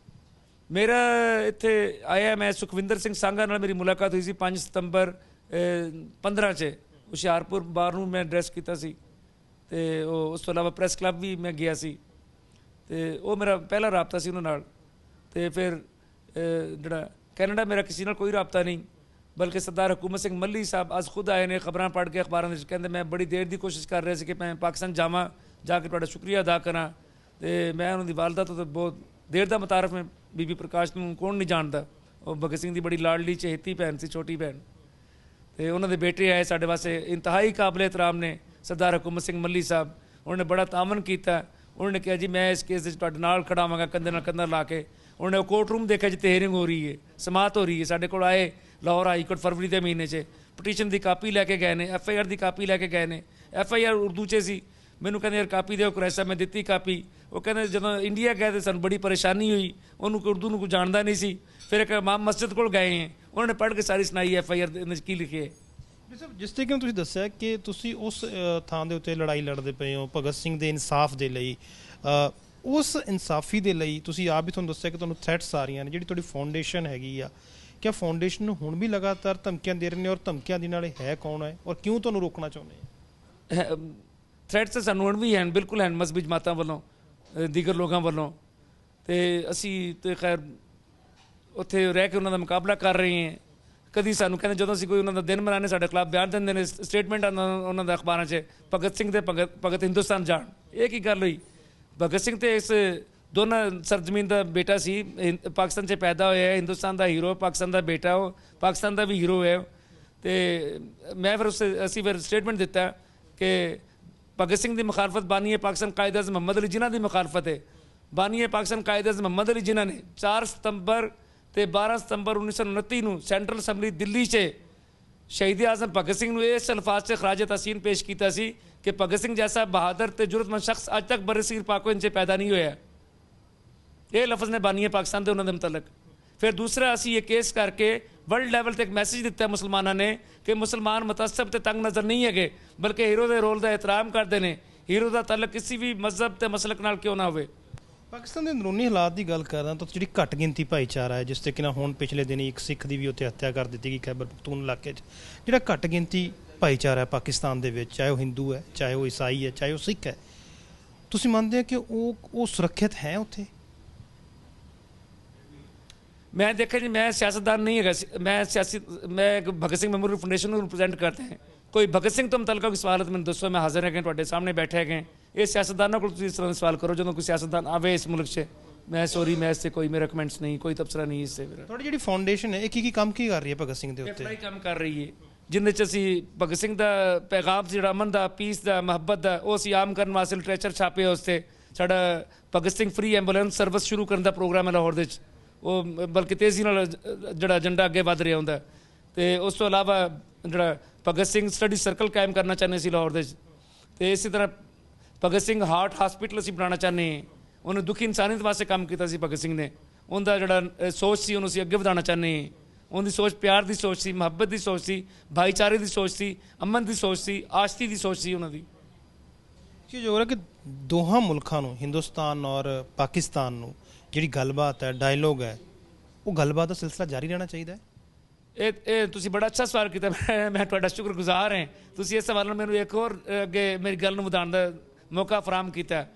ਮੇਰਾ ਇੱਥੇ ਆਇਆ ਮੈਂ ਸੁਖਵਿੰਦਰ ਸਿੰਘ ਸੰਘਾ ਨਾਲ ਮੇਰੀ ਮੁਲਾਕਾਤ ਹੋਈ ਸੀ 5 ਸਤੰਬਰ ਅਹ, 15 ਚ। ਹੁਸ਼ਿਆਰਪੁਰ ਬਾਰ ਨੂੰ ਮੈਂ ਐਡਰੈਸ ਕੀਤਾ ਸੀ। ਤੇ ਉਹ ਉਸ ਤੋਂ ਇਲਾਵਾ ਪ੍ਰੈਸ ਕਲੱਬ ਵੀ ਮੈਂ ਗਿਆ ਸੀ। ਤੇ ਉਹ ਮੇਰਾ ਪਹਿਲਾ ਰਾਬਤਾ ਸੀ ਉਹਨਾਂ ਨਾਲ। ਤੇ ਫਿਰ ਜਿਹੜਾ ਕੈਨੇਡਾ ਮੇਰਾ ਕਿਸੇ ਨਾਲ ਕੋਈ ਰਾਬਤਾ ਨਹੀਂ ਬਲਕਿ ਸਰਦਾਰ ਹਕੂਮਤ ਸਿੰਘ ਮੱਲੀ ਸਾਹਿਬ ਅੱਜ ਖੁਦ ਆਏ ਨੇ ਖਬਰਾਂ ਪੜ੍ਹ ਕੇ ਅਖਬਾਰਾਂ ਵਿੱਚ ਕਹਿੰਦੇ ਮੈਂ ਬੜੀ ਦੇਰ ਦੀ ਕੋਸ਼ਿਸ਼ ਕਰ ਰਿਹਾ ਸੀ ਕਿ ਮੈਂ ਪਾਕਿਸਤਾਨ ਜਾਵਾਂ ਜਾ ਕੇ ਤੁਹਾਡਾ ਸ਼ੁਕਰੀਆ ਅਦਾ ਕਰਾਂ ਤੇ ਮੈਂ ਉਹਨਾਂ ਦੀ ਵਾਲਦਾ ਤੋਂ ਤਾਂ ਬਹੁਤ ਦੇਰ ਦਾ ਮਤਾਰਫ ਮੈਂ ਬੀਬੀ ਪ੍ਰਕਾਸ਼ ਨੂੰ ਕੌਣ ਨਹੀਂ ਜਾਣਦਾ ਉਹ ਭਗਤ ਸਿੰਘ ਦੀ ਬੜੀ ਲਾਡਲੀ ਚਹੇਤੀ ਭੈਣ ਸੀ ਛੋਟੀ ਭੈਣ ਤੇ ਉਹਨਾਂ ਦੇ ਬੇਟੇ ਆਏ ਸਾਡੇ ਵਾਸਤੇ ਇੰਤਹਾਈ ਕਾਬਲੇ ਇਤਰਾਮ ਨੇ ਸਰਦਾਰ ਹਕੂਮਤ ਸਿੰਘ ਮੱਲੀ ਸਾਹਿਬ ਉਹਨਾਂ ਨੇ ਬੜਾ ਤਾਮਨ ਕੀਤਾ ਉਹਨਾਂ ਨੇ ਕਿਹਾ ਜੀ ਮੈਂ ਇਸ ਕੇਸ ਵਿੱਚ ਤੁਹਾਡੇ ਨਾਲ ਖੜਾਵਾਂਗਾ ਕੰਧੇ ਨਾਲ ਕੰਧਾ ਲਾ ਕੇ ਉਹਨੇ ਉਹ ਕੋਰਟ ਰੂਮ ਦੇਖਿਆ ਜਿੱਥੇ ਹੀਅਰਿੰਗ ਹੋ ਰਹੀ ਹੈ, ਸਮਾਤ ਹੋ ਰਹੀ ਹੈ। ਸਾਡੇ ਕੋਲ ਆਏ ਲਾਹੌਰ ਹਾਈ ਕੋਰਟ ਫਰਵਰੀ ਦੇ ਮਹੀਨੇ 'ਚ। ਪਟੀਸ਼ਨ ਦੀ ਕਾਪੀ ਲੈ ਕੇ ਗਏ ਨੇ ਐਫ ਆਈ ਆਰ ਦੀ ਕਾਪੀ ਲੈ ਕੇ ਗਏ ਨੇ। ਐਫ ਆਈ ਆਰ ਉਰਦੂ 'ਚ ਸੀ। ਮੈਨੂੰ ਕਹਿੰਦੇ, ਯਾਰ ਕਾਪੀ ਦਿਓ ਕੁਰੈਸਾ, ਮੈਂ ਦਿੱਤੀ ਕਾਪੀ। ਉਹ ਕਹਿੰਦੇ, ਜਦੋਂ ਇੰਡੀਆ ਗਏ ਤੇ ਸਾਨੂੰ ਬੜੀ ਪਰੇਸ਼ਾਨੀ ਹੋਈ। ਉਹਨੂੰ ਉਰਦੂ ਨੂੰ ਕੋਈ ਜਾਣਦਾ ਨਹੀਂ ਸੀ। ਫਿਰ ਇੱਕ ਮਾਮ ਮਸਜਿਦ ਕੋਲ ਗਏ ਹੈ। ਉਹਨਾਂ ਨੇ ਪੜ੍ਹ ਕੇ ਸਾਰੀ ਸੁਣਾਈ ਐਫ ਆਈ ਆਰ ਦੇ ਕੀ ਲਿਖਿਆ ਹੈ।
ਜੀ ਸਾਹਿਬ ਜਿਸ ਤਰੀਕੇ ਨਾਲ ਤੁਸੀਂ ਦੱਸਿਆ ਕਿ ਤੁਸੀਂ ਉਸ ਥਾਂ ਦੇ ਉੱਤੇ ਲੜਾਈ ਲੜਦੇ ਪਏ ਹੋ, ਭਗਤ ਸਿੰਘ ਦੇ ਇਨਸਾਫ ਦੇ ਲਈ ਉਸ ਇਨਸਾਫੀ ਦੇ ਲਈ ਤੁਸੀਂ ਆਪ ਵੀ ਤੁਹਾਨੂੰ ਦੱਸਿਆ ਕਿ ਤੁਹਾਨੂੰ ਥ੍ਰੈਟਸ ਆ ਰਹੀਆਂ ਨੇ, ਜਿਹੜੀ ਤੁਹਾਡੀ ਫਾਊਂਡੇਸ਼ਨ ਹੈਗੀ ਆ। ਕਿਆ ਫਾਊਂਡੇਸ਼ਨ ਨੂੰ ਹੁਣ ਵੀ ਲਗਾਤਾਰ ਧਮਕੀਆਂ ਦੇ ਰਹੇ ਨੇ ਔਰ ਧਮਕੀਆਂ ਦੇ ਨਾਲ ਹੈ ਕੌਣ ਹੈ ਔਰ ਕਿਉਂ ਤੁਹਾਨੂੰ ਰੋਕਣਾ ਚਾਹੁੰਦੇ ਆ?
ਥ੍ਰੈਟਸ ਸਾਨੂੰ ਹੁਣ ਵੀ ਹਨ, ਬਿਲਕੁਲ ਹਨ ਮਸਬੀ ਜਮਾਤਾਂ ਵੱਲੋਂ ਦੀਗਰ ਲੋਕਾਂ ਵੱਲੋਂ। ਤੇ ਅਸੀਂ ਤੇ ਖੈਰ, ਉੱਥੇ ਰਹਿ ਕੇ ਉਹਨਾਂ ਦਾ ਮੁਕਾਬਲਾ ਕਰ ਰਹੇ ਹਾਂ। ਕਦੀ ਸਾਨੂੰ ਕਹਿੰਦੇ, ਜਦੋਂ ਅਸੀਂ ਕੋਈ ਉਹਨਾਂ ਦਾ ਦਿਨ ਮਨਾਣੇ ਸਾਡੇ ਖਿਲਾਫ ਬਿਆਨ ਦਿੰਦੇ ਨੇ ਸਟੇਟਮੈਂਟ ਉਹਨਾਂ ਦਾ ਅਖਬਾਰਾਂ 'ਚ, ਭਗਤ ਸਿੰਘ ਦੇ ਭਗਤ ਭਗਤ ਹਿੰਦੁਸਤਾਨ ਜਾਣ। ਇਹ ਕੀ ਗੱਲ ਹੋਈ? ਭਗਤ ਸਿੰਘ ਤੇ ਇਸ ਦੋਨਾਂ ਸਰਜ਼ਮੀਨ ਦਾ ਬੇਟਾ ਸੀ ਪਾਕਿਸਤਾਨ 'ਚ ਪੈਦਾ ਹੋਇਆ ਹੈ ਹਿੰਦੁਸਤਾਨ ਦਾ ਹੀਰੋ, ਪਾਕਿਸਤਾਨ ਦਾ ਬੇਟਾ ਉਹ, ਪਾਕਿਸਤਾਨ ਦਾ ਵੀ ਹੀਰੋ ਹੈ ਉਹ। ਤੇ ਮੈਂ ਫਿਰ ਉਸ, ਅਸੀਂ ਫਿਰ ਸਟੇਟਮੈਂਟ ਦਿੱਤਾ ਕਿ ਭਗਤ ਸਿੰਘ ਦੀ ਮੁਖਾਲਫਤ ਬਾਨੀ ਬਾਨੀਏ ਪਾਕਿਸਤਾਨ ਕਾਇਦ ਅਜ਼ਮ ਮੁਹੰਮਦ ਅਲੀ ਜਿਨ੍ਹਾਂ ਦੀ ਮੁਖਾਲਫਤ ਹੈ ਬਾਨੀ ਬਾਨੀਏ ਪਾਕਿਸਤਾਨ ਕਾਇਦ ਅਜ਼ਮ ਮੁਹੰਮਦ ਅਲੀ ਜਿਨ੍ਹਾਂ ਨੇ 4 ਸਤੰਬਰ ਤੇ 12 ਸਤੰਬਰ 1929 ਨੂੰ ਸੈਂਟਰਲ ਅਸੈਂਬਲੀ ਦਿੱਲੀ 'ਚ ਸ਼ਹੀਦ ਆਜ਼ਮ ਭਗਤ ਸਿੰਘ ਨੂੰ ਇਸ ਅਲਫਾਜ਼ 'ਚ ਖਰਾਜ ਤਸੀਨ ਪੇਸ਼ ਕੀਤਾ ਸੀ ਕਿ ਭਗਤ ਸਿੰਘ ਜੈਸਾ ਬਹਾਦਰ ਤੇ ਜੁਰਤਮੰਦ ਸ਼ਖਸ ਅੱਜ ਤੱਕ ਬਰਸੀਰ ਪਾਕੋ 'ਚ ਪੈਦਾ ਨਹੀਂ ਹੋਇਆ ਇਹ ਲਫ਼ਜ਼ ਨੇ ਬਾਨੀਏ ਪਾਕਿਸਤਾਨ ਦੇ ਉਹਨਾਂ ਦੇ ਮੁਤਲਕ ਫਿਰ ਦੂਸਰਾ ਅਸੀਂ ਇਹ ਕੇਸ ਕਰਕੇ ਵਰਲਡ ਲੈਵਲ ਤੇ ਇੱਕ ਮੈਸੇਜ ਦਿੱਤਾ ਮੁਸਲਮਾਨਾਂ ਨੇ ਕਿ ਮੁਸਲਮਾਨ ਮਤਸਬ ਤੇ ਤੰਗ ਨਜ਼ਰ ਨਹੀਂ ਹੈਗੇ ਬਲਕਿ ਹੀਰੋ ਦੇ ਰੋਲ ਦਾ ਇਤਰਾਮ ਕਰਦੇ ਨੇ ਹੀਰੋ ਦਾ ਤਾਲੁਕ ਕਿਸੇ ਵੀ ਮਜ਼ਹਬ ਤੇ ਮਸਲਕ ਨਾਲ ਕਿਉਂ ਨਾ ਹੋਵੇ
ਪਾਕਿਸਤਾਨ ਦੇ ਅੰਦਰੂਨੀ ਹਾਲਾਤ ਦੀ ਗੱਲ ਕਰਦਾ ਤਾਂ ਜਿਹੜੀ ਘੱਟ ਗਿਣਤੀ ਭਾਈਚਾਰਾ ਹੈ ਜਿਸ ਤੇ ਕਿ ਨਾ ਹੁਣ ਪਿਛਲੇ ਦਿਨੀ ਇੱਕ ਸਿੱਖ ਦੀ ਵੀ ਉੱਥੇ ਹੱਤਿਆ ਕਰ ਦਿੱਤੀ ਗਈ ਖੈਬਰ ਪਖਤੂਨ ਇਲਾਕੇ 'ਚ۔ ਜਿਹੜਾ ਘੱਟ ਗਿਣਤੀ ਭਾਈਚਾਰਾ ਹੈ ਪਾਕਿਸਤਾਨ ਦੇ ਵਿੱਚ ਚਾਹੇ ਉਹ ਹਿੰਦੂ ਹੈ ਚਾਹੇ ਉਹ ਈਸਾਈ ਹੈ ਚਾਹੇ ਉਹ ਸਿੱਖ ਹੈ। ਤੁਸੀਂ ਮੰਨਦੇ ਹੋ ਕਿ ਉਹ ਉਹ ਸੁਰੱਖਿਅਤ ਹੈ ਉੱਥੇ?
ਮੈਂ ਦੇਖਿਆ ਜੀ ਮੈਂ ਸਿਆਸਤਦਾਨ ਨਹੀਂ ਹੈਗਾ ਮੈਂ ਸਿਆਸੀ ਮੈਂ ਇੱਕ ਭਗਤ ਸਿੰਘ ਮੈਮੋਰੀਅਲ ਫਾਊਂਡੇਸ਼ਨ ਨੂੰ ਰਿਪਰੈਜ਼ੈਂਟ ਕਰਦੇ ਹਾਂ। ਕੋਈ ਭਗਤ ਸਿੰਘ ਤੋਂ ਮੁਤਲਕ ਕੋਈ ਸਵਾਲ ਹੈ ਮੈਨੂੰ ਦੱਸੋ ਮੈਂ ਹਾਜ਼ਰ ਹਾਂ ਤੁਹਾਡੇ ਸਾਹਮਣੇ ਬੈਠੇ ਹੈਗੇ ਇਹ ਸਿਆਸਤਦਾਨਾਂ ਕੋਲ ਤੁਸੀਂ ਇਸ ਤਰ੍ਹਾਂ ਦੇ ਸਵਾਲ ਕਰੋ ਜਦੋਂ ਕੋਈ ਸਿਆਸਤਦਾਨ ਆਵੇ ਇਸ ਮੁਲਕ 'ਚ ਮੈਂ ਸੌਰੀ ਮੈਂ ਇਸ ਤੇ ਕੋਈ ਮੇਰੇ ਕਮੈਂਟਸ ਨਹੀਂ ਕੋਈ ਤਬਸਰਾ ਨਹੀਂ ਇਸ ਤੇ ਮੇਰਾ।
ਤੁਹਾਡੀ ਜਿਹੜੀ ਫਾਊਂਡੇਸ਼ਨ ਹੈ ਇਹ ਕੀ ਕੀ ਕੰਮ ਕੀ ਕਰ ਰਹੀ ਹੈ ਭਗਤ ਸਿੰਘ ਦੇ
ਇਹ
ਉੱਤੇ?
ਬੜਾ ਹੀ ਕੰਮ ਕਰ ਰਹੀ ਹੈ। ਜਿੰਦੇ ਚ ਅਸੀਂ ਭਗਤ ਸਿੰਘ ਦਾ ਪੈਗਾਮ ਜਿਹੜਾ ਅਮਨ ਦਾ, ਪੀਸ ਦਾ, ਮੁਹੱਬਤ ਦਾ, ਉਹ ਅਸੀਂ ਆਮ ਕਰਨ ਵਾਸਤੇ ਲਿਟਰੇਚਰ ਛਾਪੇ ਉਸ ਤੇ ਸਾਡਾ Bhagat Singh free ambulance service ਸ਼ੁਰੂ ਕਰਨ ਦਾ ਪ੍ਰੋਗਰਾਮ ਹੈ ਲਾਹੌਰ ਦੇ ਵਿੱਚ। ਉਹ, ਬਲਕਿ ਤੇਜ਼ੀ ਨਾਲ, ਜਿਹੜਾ ਏਜੰਡਾ ਅੱਗੇ ਵਧ ਰਿਹਾ ਹੁੰਦਾ। ਤੇ ਉਸ ਤੋਂ ਇਲਾਵਾ ਜਿਹੜਾ ਭਗਤ ਸਿੰਘ ਸਟੱਡੀ ਸਰਕਲ ਕਾਇਮ ਕਰਨਾ ਚਾਹੁੰਦੇ ਸੀ ਲਾਹੌਰ ਦੇ ਵਿੱਚ। ਤੇ ਇਸੇ ਤਰ੍ਹਾਂ ਭਗਤ ਸਿੰਘ ਹਾਰਟ ਹਸਪੀਟਲ ਅਸੀਂ ਬਣਾਉਣਾ ਚਾਹੁੰਦੇ ਹਾਂ। ਉਹਨੇ ਦੁਖੀ ਇਨਸਾਨੀਅਤ ਵਾਸਤੇ ਕੰਮ ਕੀਤਾ ਸੀ ਭਗਤ ਸਿੰਘ ਨੇ। ਉਹਦਾ ਜਿਹੜਾ ਸੋਚ ਸੀ, ਉਹਨੂੰ ਅਸੀਂ ਅੱਗੇ ਵਧਾਉਣਾ ਚਾਹੁੰਦੇ ਹਾਂ ਉਹਦੀ ਸੋਚ ਪਿਆਰ ਦੀ ਸੋਚ ਸੀ ਮੁਹੱਬਤ ਦੀ ਸੋਚ ਸੀ ਭਾਈਚਾਰੇ ਦੀ ਸੋਚ ਸੀ ਅਮਨ ਦੀ ਸੋਚ ਸੀ ਆਸ਼ਤੀ ਦੀ ਸੋਚ ਸੀ ਉਹਨਾਂ ਦੀ।
ਕੀ ਜੋ ਹੋ ਰਿਹਾ ਕਿ ਦੋਹਾਂ ਮੁਲਕਾਂ ਨੂੰ ਹਿੰਦੁਸਤਾਨ ਔਰ ਪਾਕਿਸਤਾਨ ਨੂੰ ਜਿਹੜੀ ਗੱਲਬਾਤ ਹੈ ਡਾਇਲੋਗ ਹੈ ਉਹ ਗੱਲਬਾਤ ਦਾ ਸਿਲਸਿਲਾ ਜਾਰੀ ਰਹਿਣਾ ਚਾਹੀਦਾ ਹੈ?
ਇਹ ਇਹ ਤੁਸੀਂ ਬੜਾ ਅੱਛਾ ਸਵਾਲ ਕੀਤਾ ਮੈਂ ਤੁਹਾਡਾ ਸ਼ੁਕਰਗੁਜ਼ਾਰ ਹਾਂ। ਤੁਸੀਂ ਇਸ ਸਵਾਲ ਨਾਲ ਮੈਨੂੰ ਇੱਕ ਹੋਰ ਅੱਗੇ ਮੇਰੀ ਗੱਲ ਨੂੰ ਵਧਾਉਣ ਦਾ ਮੌਕਾ ਫਰਾਹਮ ਕੀਤਾ।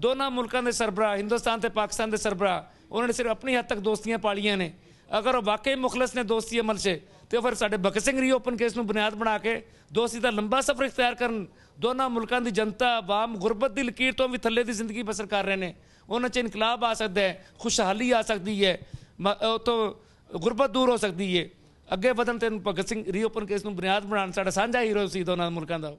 ਦੋਨਾਂ ਮੁਲਕਾਂ ਦੇ ਸਰਬਰਾਹ ਹਿੰਦੁਸਤਾਨ ਤੇ ਪਾਕਿਸਤਾਨ ਦੇ ਸਰਬਰਾਹ ਉਹਨਾਂ ਨੇ ਸਿਰਫ ਆਪਣੀ ਹੱਦ ਤੱਕ ਦੋਸਤੀਆਂ ਪਾਲੀਆਂ ਨੇ। ਅਗਰ ਉਹ ਵਾਕਈ ਮੁਖਲਸ ਨੇ ਦੋਸਤੀ ਅਮਲ 'ਚ, ਤੇ ਉਹ ਫਿਰ ਸਾਡੇ ਭਗਤ ਸਿੰਘ ਰੀਓਪਨ ਕੇਸ ਨੂੰ ਬੁਨਿਆਦ ਬਣਾ ਕੇ ਦੋਸਤੀ ਦਾ ਲੰਬਾ ਸਫ਼ਰ ਇਖਤਿਆਰ ਕਰਨ, ਦੋਨਾਂ ਮੁਲਕਾਂ ਦੀ ਜਨਤਾ, ਆਵਾਮ, ਗੁਰਬਤ ਦੀ ਲਕੀਰ ਤੋਂ ਵੀ ਥੱਲੇ ਦੀ ਜ਼ਿੰਦਗੀ ਬਸਰ ਕਰ ਰਹੇ ਨੇ। ਉਹਨਾਂ 'ਚ ਇਨਕਲਾਬ ਆ ਸਕਦਾ ਹੈ, ਖੁਸ਼ਹਾਲੀ ਆ ਸਕਦੀ ਹੈ, ਮ- ਉਹ ਤੋਂ ਗੁਰਬਤ ਦੂਰ ਹੋ ਸਕਦੀ ਹੈ। ਅੱਗੇ ਵਧਣ ਤੇ ਭਗਤ ਸਿੰਘ ਰੀਓਪਨ ਕੇਸ ਨੂੰ ਬੁਨਿਆਦ ਬਣਾਉਣ ਸਾਡਾ ਸਾਂਝਾ ਹੀਰੋ ਸੀ ਦੋਨਾਂ ਮੁਲਕਾਂ ਦਾ।